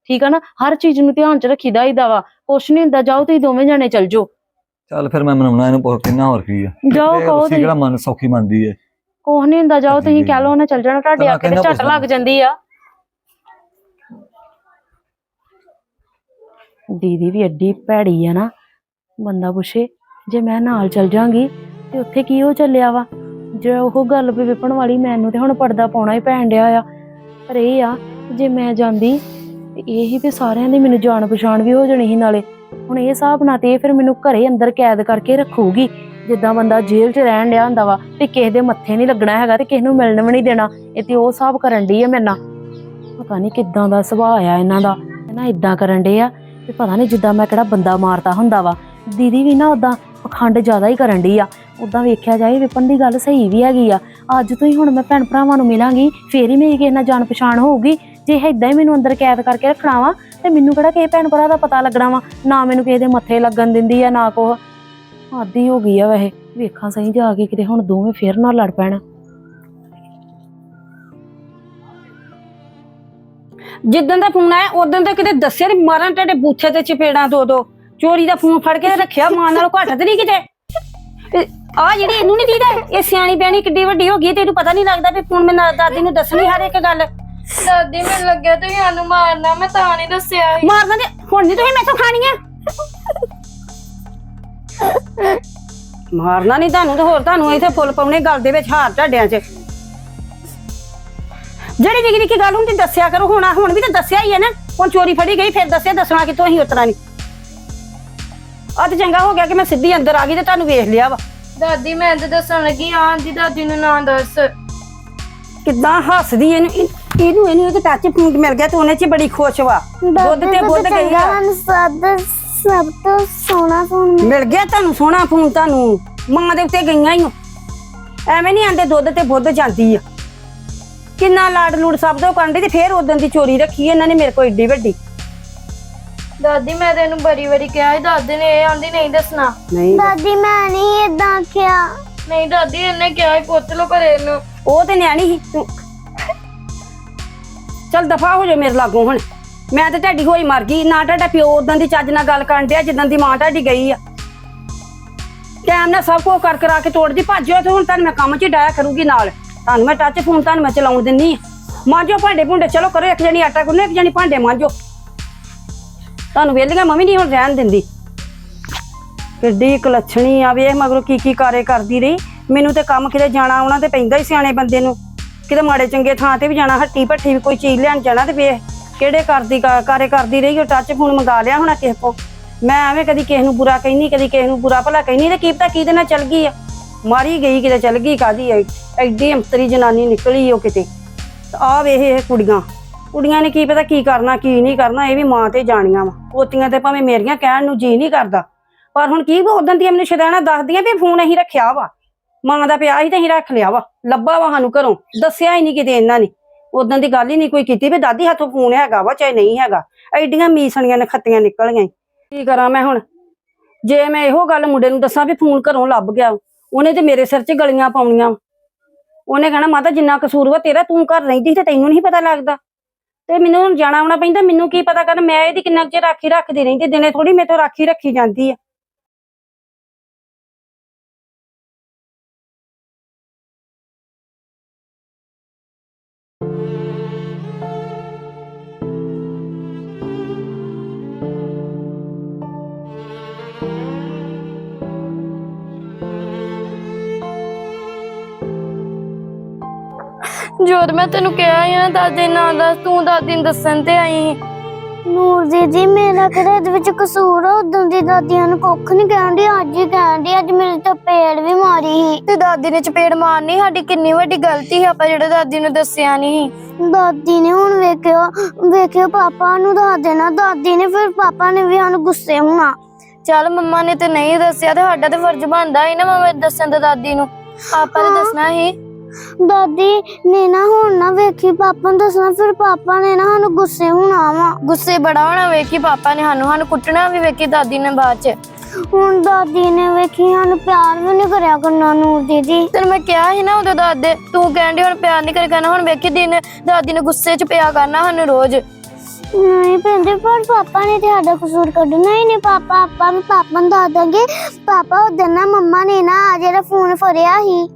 ਠੀਕ ਆ ਨਾ? ਹਰ ਚੀਜ਼ ਨੂੰ ਧਿਆਨ ਚ ਰੱਖੀਦਾ ਹੀਦਾ ਵਾ। ਕੁਛ ਨਹੀਂ ਹੁੰਦਾ ਜਾਓ ਤੁਸੀਂ ਦੋਵੇਂ ਜਣੇ ਚੱਲ ਜਾਓ।
ਚੱਲ ਫਿਰ ਮੈਂ ਮਨਾਉਣਾ ਇਹਨੂੰ ਪੁੱਛ ਕਿੰਨਾ ਹੋਰ ਕੀ ਆ।
ਜਾਓ ਕਹੋ ਤੁਸੀਂ।
ਕਿਹੜਾ ਮਨ ਸੌਖੀ ਮੰਨਦੀ ਏ?
ਕੁਛ ਨਹੀਂ ਹੁੰਦਾ ਜਾਓ ਤੁਸੀਂ ਕਹਿ ਲਓ ਉਹਨੇ ਚੱਲ ਜਾਣਾ ਤੁਹਾਡੇ ਆਕੇ ਤੇ ਝੱਟ ਲੱਗ। ਜਾਂਦੀ ਆ। ਦੀਦੀ ਵੀ ਐਡੀ ਭੈੜੀ ਆ ਨਾ ਬੰਦਾ ਪੁੱਛੇ। ਜੇ ਮੈਂ ਨਾਲ ਚੱਲ ਜਾਾਂਗੀ ਤੇ ਉੱਥੇ ਕੀ ਹੋ ਚੱਲਿਆ ਵਾ? ਜੇ ਉਹ ਗੱਲ ਵੀ ਵਿਪਣ ਵਾਲੀ ਮੈਨੂੰ ਤੇ ਹੁਣ ਪਰਦਾ ਪਾਉਣਾ ਹੀ ਪੈਣ ਡਿਆ ਆ। ਪਰ ਇਹ ਆ, ਜੇ ਮੈਂ ਜਾਂਦੀ, ਤੇ ਇਹ ਹੀ ਵੀ ਸਾਰਿਆਂ ਦੀ ਮੈਨੂੰ ਜਾਣ ਪਛਾਣ ਵੀ ਹੋ ਜਾਣੀ ਸੀ ਨਾਲੇ। ਹੁਣ ਇਹ ਹਿਸਾਬ ਨਾਲ ਤੇ ਇਹ ਫਿਰ ਮੈਨੂੰ ਘਰੇ ਅੰਦਰ ਕੈਦ ਕਰਕੇ ਰੱਖੂਗੀ। ਜਿੱਦਾਂ ਬੰਦਾ ਜੇਲ੍ਹ 'ਚ ਰਹਿਣ ਡਿਆ ਹੁੰਦਾ ਵਾ, ਤੇ ਕਿਸੇ ਦੇ ਮੱਥੇ ਨਹੀਂ ਲੱਗਣਾ ਹੈਗਾ ਤੇ ਕਿਸੇ ਨੂੰ ਮਿਲਣ ਵੀ ਨਹੀਂ ਦੇਣਾ। ਇਹ ਤੇ ਉਹ ਹਿਸਾਬ ਕਰਨ ਡਈ ਆ ਮੇਰੇ ਨਾਲ। ਪਤਾ ਨਹੀਂ ਕਿੱਦਾਂ ਦਾ ਸੁਭਾਅ ਆ ਇਹਨਾਂ ਦਾ। ਇਹਨਾਂ ਇਦਾਂ ਕਰਨ ਡੇ ਆ, ਤੇ ਪਤਾ ਨਹੀਂ ਜਿੱਦਾਂ ਮੈਂ ਕਿਹੜਾ ਬੰਦਾ ਮਾਰਤਾ ਹੁੰਦਾ ਵਾ। ਦੀਦੀ ਵੀ ਨਾ ਉਦਾਂ ਪਖੰਡ ਜ਼ਿਆਦਾ ਹੀ ਕਰਨ ਡਈ ਆ। ਉਦਾਂ ਵੇਖਿਆ ਜਾਏ, ਵਿਪਨ ਦੀ ਗੱਲ ਸਹੀ ਵੀ ਹੈਗੀ ਆ। ਅੱਜ ਤੋਂ ਹੀ ਹੁਣ ਮੈਂ ਭੈਣ ਭਰਾਵਾਂ ਨੂੰ ਮਿਲਾਂਗੀ, ਫੇਰ ਹੀ ਮੇਰੀ ਕਿਸੇ ਨਾਲ ਜਾਣ ਪਛਾਣ ਹੋਊਗੀ। ਜੇ ਇਦਾਂ ਹੀ ਮੈਨੂੰ ਅੰਦਰ ਕੈਦ ਕਰਕੇ ਰੱਖਣਾ ਵਾ, ਤੇ ਮੈਨੂੰ ਕਿਹੜਾ ਕਿਸੇ ਭੈਣ ਭਰਾ ਦਾ ਪਤਾ ਲੱਗਣਾ ਵਾ? ਨਾ ਮੈਨੂੰ ਕਿਸੇ ਦੇ ਮੱਥੇ ਲੱਗਣ ਦਿੰਦੀ ਆ, ਨਾ ਕੋ ਆਦੀ ਹੋ ਗਈ ਆ ਵੈਸੇ। ਵੇਖਾਂ ਸਹੀ ਜਾ ਕੇ ਕਿਤੇ ਹੁਣ ਦੋਵੇਂ ਫੇਰ ਨਾ ਲੜ ਪੈਣ।
ਜਿੱਦਣ ਦਾ ਫੋਨ ਆਇਆ ਉਦੋਂ ਤਾਂ ਕਿਤੇ ਦੱਸਿਆ ਨੀ ਮਾਰਾਂ ਤੁਹਾਡੇ ਬੂਥੇ ਤੇ ਚਪੇੜਾਂ ਦੋ ਦੋ ਚੋਰੀ ਦਾ ਫੋਨ ਫੜ ਕੇ ਰੱਖਿਆ ਮਾਂ ਨਾਲੋਂ ਘੱਟ ਤੇ ਨਹੀਂ ਕਿਤੇ। ਆ ਜਿਹੜੀ ਇਹਨੂੰ ਨਹੀਂ ਦੀਦਾ ਇਹ ਸਿਆਣੀ ਬਿਆਣੀ ਕਿੱਡੀ ਵੱਡੀ ਹੋ ਗਈ ਤੇ ਇਹਨੂੰ ਪਤਾ ਨਹੀਂ ਲੱਗਦਾ ਵੀ ਫੋਨ ਮੈਂ ਨਾ- ਦਾਦੀ ਨੂੰ ਦੱਸਣੀ ਹਰ ਇੱਕ ਗੱਲ।
ਦਾਦੀ ਮੈਨੂੰ ਲੱਗਿਆ ਤੁਸੀਂ ਸਾਨੂੰ ਮਾਰਨਾ ਮੈਂ ਤਾਂ ਨਹੀਂ ਦੱਸਿਆ। ਸੀ।
ਮਾਰਨਾ ਤੇ ਹੁਣ ਨਹੀਂ ਤੁਸੀਂ ਮੈਥੋਂ ਖਾਣੀਆਂ ਮਾਰਨਾ ਨਹੀਂ ਤੁਹਾਨੂੰ ਤੇ ਹੋਰ ਤੁਹਾਨੂੰ ਇੱਥੇ ਫੁੱਲ ਪਾਉਣੇ ਗੱਲ ਦੇ ਵਿੱਚ ਹਾਰ ਢਾਡਿਆਂ 'ਚ। ਜਿਹੜੀ ਨਿੱਕੀ ਨਿੱਕੀ ਗੱਲ ਹੁੰਦੀ ਦੱਸਿਆ ਕਰੋ ਹੁਣ ਹੁਣ ਵੀ ਤਾਂ ਦੱਸਿਆ ਹੀ ਹੈ ਨਾ। ਹੁਣ ਚੋਰੀ ਫੜੀ ਗਈ ਫਿਰ ਦੱਸਿਆ ਦੱਸਣਾ ਕਿਤੋਂ ਹੀ ਉਤਰਾ ਨਹੀਂ ਆ ਤੇ ਚੰਗਾ ਹੋ ਗਿਆ ਕਿ ਮੈਂ ਸਿੱਧੀ ਅੰਦਰ ਆ ਗਈ ਤੇ ਤੁਹਾਨੂੰ ਵੇਖ ਲਿਆ ਵਾ।
ਦਾਦੀ ਮੈਂ ਤਾਂ ਦੱਸਣ ਲੱਗੀ ਆਂ ਦੀ ਦਾਦੀ ਨੂੰ ਨਾ ਦੱਸ।
ਕਿੱਦਾਂ ਹੱਸਦੀ ਇਹਨੂੰ? ਇਹ- ਇਹਨੂੰ ਇਹਨੂੰ ਇੱਕ ਟੱਚ ਫੋਨ ਮਿਲ ਗਿਆ ਤੇ ਉਹਨੇ 'ਚ ਬੜੀ ਖੁਸ਼ ਵਾ। ਦੁੱਧ ਤੇ ਬੁੱਧ ਗਈ ਆ।
ਸਭ ਸਭ ਤੋਂ ਸੋਹਣਾ ਫੋਨ
ਮਿਲ ਗਿਆ ਤੁਹਾਨੂੰ ਸੋਹਣਾ ਫੋਨ ਤੁਹਾਨੂੰ? ਮਾਂ ਦੇ ਉੱਤੇ ਗਈਆਂ ਹੀ ਐਵੇਂ ਨਹੀਂ ਆਂਦੇ ਦੁੱਧ ਤੇ ਬੁੱਧ ਜਾਂਦੀ ਆ। ਕਿੰਨਾ ਲਾਡ ਲੂੜ ਸਭ ਤੋਂ ਕਰਦੇ ਤੇ ਫੇਰ ਉਦੋਂ ਦੀ ਚੋਰੀ ਰੱਖੀ ਇਹਨਾਂ ਨੇ ਮੇਰੇ ਕੋਲ ਏਡੀ ਵੱਡੀ।
ਦਾਦੀ ਮੈਂ ਤੈਨੂੰ ਬੜੀ ਵਾਰੀ ਕਿਹਾ ਸੀ ਦਾਦੀ ਨੇ ਇਹ ਆਂਦੀ ਨਹੀਂ ਦੱਸਣਾ।
ਨਹੀਂ।
ਦਾਦੀ ਮੈਂ ਨਹੀਂ ਇਦਾਂ ਆਖਿਆ
ਨਹੀਂ ਦਾਦੀ ਇਹਨੇ ਕਿਹਾ ਸੀ ਪੁੱਤ ਲੋ ਘਰੇ ਇਹਨੂੰ।
ਉਹ ਤੇ ਨਿਆਣੀ ਸੀ ਤੂੰ। ਚਲ ਦਫਾ ਹੋ ਜਾ ਮੇਰੇ ਲਾਗੋਂ ਹੁਣ। ਮੈਂ ਤੇ ਤੁਹਾਡੀ ਹੋਈ ਮਰ ਗਈ ਨਾ ਤੁਹਾਡਾ ਪਿਓ ਉਦੋਂ ਦੀ ਚੱਜ ਨਾਲ ਗੱਲ ਕਰਨ ਡਿਆ ਜਿੱਦਾਂ ਦੀ ਮਾਂ ਤੁਹਾਡੀ ਗਈ ਆ। ਟਾਈਮ ਨਾਲ ਸਭ ਕੁਝ ਕਰ ਕਰਾ ਕੇ ਤੋੜਦੀ ਭੱਜਿਓ ਤੇ ਹੁਣ ਤੁਹਾਨੂੰ ਮੈਂ ਕੰਮ 'ਚ ਡਾਇਆ ਕਰੂਗੀ ਨਾਲ। ਤੁਹਾਨੂੰ ਮੈਂ ਟੱਚ ਫੋਨ ਤੁਹਾਨੂੰ ਮੈਂ ਚਲਾਉਣ ਦਿੰਨੀ ਆ। ਮਾਂਜੋ ਭਾਂਡੇ ਭੁੰਡੇ ਚਲੋ ਕਰੋ ਇੱਕ ਜਣੀ ਆਟਾ ਗੁੰਨੋ ਇੱਕ ਜਣੀ ਭਾਂਡੇ ਮਾਂਜੋ। ਤੁਹਾਨੂੰ ਵੇਲੀਆਂ ਮੰਮੀ ਨਹੀਂ ਹੁਣ ਰਹਿਣ ਦਿੰਦੀ। ਕਿੱਡੀ ਕਲੱਛਣੀ ਆ ਵੇਖ ਮਗਰੋਂ ਕੀ ਕੀ ਕਾਰੇ ਕਰਦੀ ਰਹੀ। ਮੈਨੂੰ ਤੇ ਕੰਮ ਕਿਤੇ ਜਾਣਾ ਆਉਣਾ ਤੇ ਪੈਂਦਾ ਹੀ ਸਿਆਣੇ ਬੰਦੇ ਨੂੰ। ਕਿਤੇ ਮਾੜੇ ਚੰਗੇ ਥਾਂ ਤੇ ਵੀ ਜਾਣਾ, ਹੱਟੀ ਭੱਠੀ ਵੀ ਕੋਈ ਚੀਜ਼ ਲੈਣ ਜਾਣਾ ਤੇ ਵੇਖ ਕਿਹੜੇ ਕਰਦੀ ਕਾਰੇ ਕਰਦੀ ਰਹੀ, ਉਹ ਟੱਚ ਫੋਨ ਮੰਗਾ ਲਿਆ ਹੋਣਾ ਕਿਸੇ ਕੋ ਮੈਂ ਐਵੇਂ ਕਦੀ ਕਿਸੇ ਨੂੰ ਬੁਰਾ ਕਹਿਨੀ ਕਦੀ ਕਿਸੇ ਨੂੰ ਬੁਰਾ ਭਲਾ ਕਹਿਨੀ ਤੇ ਕੀ ਪਤਾ ਕਿਹਦੇ ਨਾਲ ਚੱਲ ਗਈ ਆ। ਮਾਰੀ ਗਈ ਕਿਤੇ, ਚੱਲ ਗਈ ਕਾਦੀ ਐਡੀ ਅੰਤਰੀ ਜਨਾਨੀ ਨਿਕਲੀ ਉਹ ਕਿਤੇ। ਆ ਵੇਖ ਇਹ ਕੁੜੀਆਂ। ਕੁੜੀਆਂ ਨੇ ਕੀ ਪਤਾ ਕੀ ਕਰਨਾ, ਕੀ ਨਹੀਂ ਕਰਨਾ, ਇਹ ਵੀ ਮਾਂ ਤੇ ਜਾਣੀਆਂ ਵਾ। ਪੋਤੀਆਂ ਤੇ ਭਾਵੇਂ ਮੇਰੀਆਂ ਕਹਿਣ ਨੂੰ ਜੀ ਨਹੀਂ ਕਰਦਾ। ਪਰ ਹੁਣ ਕੀ ਉਦੋਂ ਦੀ ਮੈਨੂੰ ਸ਼ਦੈਣਾ ਦੱਸਦੀਆਂ ਵੀ ਫੋਨ ਅਸੀਂ ਰੱਖਿਆ ਵਾ। ਮਾਂ ਦਾ ਪਿਆ ਸੀ ਤੇ ਅਸੀਂ ਰੱਖ ਲਿਆ ਵਾ। ਲੱਭਾ ਵਾ ਸਾਨੂੰ ਘਰੋਂ, ਦੱਸਿਆ ਹੀ ਨਹੀਂ ਕਿਤੇ ਇਹਨਾਂ ਨੇ। ਉਦੋਂ ਦੀ ਗੱਲ ਹੀ ਨਹੀਂ ਕੋਈ ਕੀਤੀ ਵੀ ਦਾਦੀ ਹੱਥੋਂ ਫੋਨ ਹੈਗਾ ਵਾ ਚਾਹੇ ਨਹੀਂ ਹੈਗਾ। ਐਡੀਆਂ ਮੀਸਣੀਆਂ ਨਖੱਤੀਆਂ ਨਿਕਲ ਗਈਆਂ। ਕੀ ਕਰਾਂ ਮੈਂ ਹੁਣ? ਜੇ ਮੈਂ ਇਹੋ ਗੱਲ ਮੁੰਡੇ ਨੂੰ ਦੱਸਾਂ ਵੀ ਫੋਨ ਘਰੋਂ ਲੱਭ ਗਿਆ, ਉਹਨੇ ਤੇ ਮੇਰੇ ਸਿਰ 'ਚ ਗਲੀਆਂ ਪਾਉਣੀਆਂ। ਉਹਨੇ ਕਹਿਣਾ, ਮਾਤਾ, ਜਿੰਨਾ ਕਸੂਰ ਵਾ ਤੇਰਾ ਤੂੰ ਘਰ ਰਹਿੰਦੀ ਤੇ ਤੈਨੂੰ ਨਹੀਂ ਪਤਾ ਲੱਗਦਾ। ਤੇ ਮੈਨੂੰ ਹੁਣ ਜਾਣਾ ਆਉਣਾ ਪੈਂਦਾ, ਮੈਨੂੰ ਕੀ ਪਤਾ ਕਰ ਮੈਂ ਇਹਦੀ ਕਿੰਨਾ ਕੁ ਚਿਰ ਰਾਖੀ ਰੱਖਦੀ ਰਹਿੰਦੀ, ਦਿਨੇ ਥੋੜੀ ਮੇਥੋਂ ਰਾਖੀ ਰੱਖੀ ਜਾਂਦੀ ਆ।
ਜੋਤ ਮੈਂ ਤੈਨੂੰ ਕਿਹਾ ਸੀ ਨਾ ਦਾਦੀ ਨਾਂ ਦੱਸ ਤੂੰ ਦਾਦੀ ਨੂੰ ਦੱਸਣ ਤੇ ਆਈ ਸੀ।
ਨੂਰ ਦੀਦੀ ਮੇਰਾ ਕਿਹੜਾ ਇਹਦੇ ਵਿੱਚ ਕਸੂਰ ਆ? ਉਦੋਂ ਦੀ ਦਾਦੀਆਂ ਨੂੰ ਕੁੱਖ ਨਹੀਂ ਕਹਿੰਦੀ ਅੱਜ ਹੀ ਕਹਿੰਦੀ ਅੱਜ ਮੇਰੇ ਤਾਂ ਪੇੜ ਵੀ ਮਾਰੀ ਸੀ।
ਤੇ ਦਾਦੀ ਨੇ ਚਪੇੜ ਮਾਰਨੀ ਸਾਡੀ ਕਿੰਨੀ ਵੱਡੀ ਗਲਤੀ ਸੀ ਆਪਾਂ ਜਿਹੜੇ ਦਾਦੀ ਨੂੰ ਦੱਸਿਆ ਨਹੀਂ ਸੀ।
ਦਾਦੀ ਨੇ ਹੁਣ ਵੇਖਿਓ ਵੇਖਿਓ ਪਾਪਾ ਨੂੰ ਦੱਸ ਦੇਣਾ ਦਾਦੀ ਨੇ ਫਿਰ ਪਾਪਾ ਨੇ ਵੀ ਸਾਨੂੰ ਗੁੱਸੇ ਹੋਣਾ।
ਚੱਲ ਮੰਮਾ ਨੇ ਤੇ ਨਹੀਂ ਦੱਸਿਆ ਤੇ ਸਾਡਾ ਤੇ ਫਰਜ਼ ਬਣਦਾ ਸੀ ਨਾ ਮੰਮਾ ਦੱਸਣ ਦਾ ਦਾਦੀ ਨੂੰ। ਆਪਾਂ ਨੇ ਦੱਸਣਾ ਸੀ।
ਦਾਦੀ ਨੇ ਨਾ ਹੁਣ ਨਾ ਵੇਖੀ ਪਾਪਾ ਨੂੰ ਦੱਸਣਾ ਫਿਰ ਪਾਪਾ ਨੇ ਨਾ ਸਾਨੂੰ ਗੁੱਸੇ ਹੋਣਾ ਵਾ।
ਗੁੱਸੇ ਬੜਾ ਹੋਣਾ ਵੇਖੀ ਪਾਪਾ ਨੇ ਸਾਨੂੰ ਸਾਨੂੰ ਕੁੱਟਣਾ ਵੀ ਵੇਖੀ ਦਾਦੀ ਨੇ ਬਾਅਦ ਚ।
ਹੁਣ ਦਾਦੀ ਨੇ ਵੇਖੀ ਸਾਨੂੰ ਪਿਆਰ ਵੀ ਨਹੀਂ ਕਰਿਆ ਕਰਨਾ ਨੂਰ ਦੀਦੀ।
ਤੈਨੂੰ ਮੈਂ ਕਿਹਾ ਸੀ ਨਾ ਉਦੋਂ ਦਾਦੇ ਤੂੰ ਕਹਿੰਦੀ ਹੁਣ ਪਿਆਰ ਨਹੀਂ ਕਰੇ ਕਰਨਾ ਹੁਣ ਵੇਖੀ ਦਿਨ ਦਾਦੀ ਨੇ ਗੁੱਸੇ ਚ ਪਿਆ ਕਰਨਾ ਸਾਨੂੰ ਰੋਜ਼।
ਨਹੀਂ ਪੈਂਦੇ ਪਰ ਪਾਪਾ ਨੇ ਤੇ ਸਾਡਾ ਕਸੂਰ ਕੱਢਣਾ ਹੀ ਨਹੀਂ। ਪਾਪਾ ਆਪਾਂ ਵੀ ਪਾਪਾ ਨੂੰ ਦੱਸ ਦਾਂਗੇ। ਪਾਪਾ ਉਦੋਂ ਨਾ ਮੰਮਾ ਨੇ ਨਾ ਆ ਜਿਹੜਾ ਫੋਨ ਫੜਿਆ ਸੀ।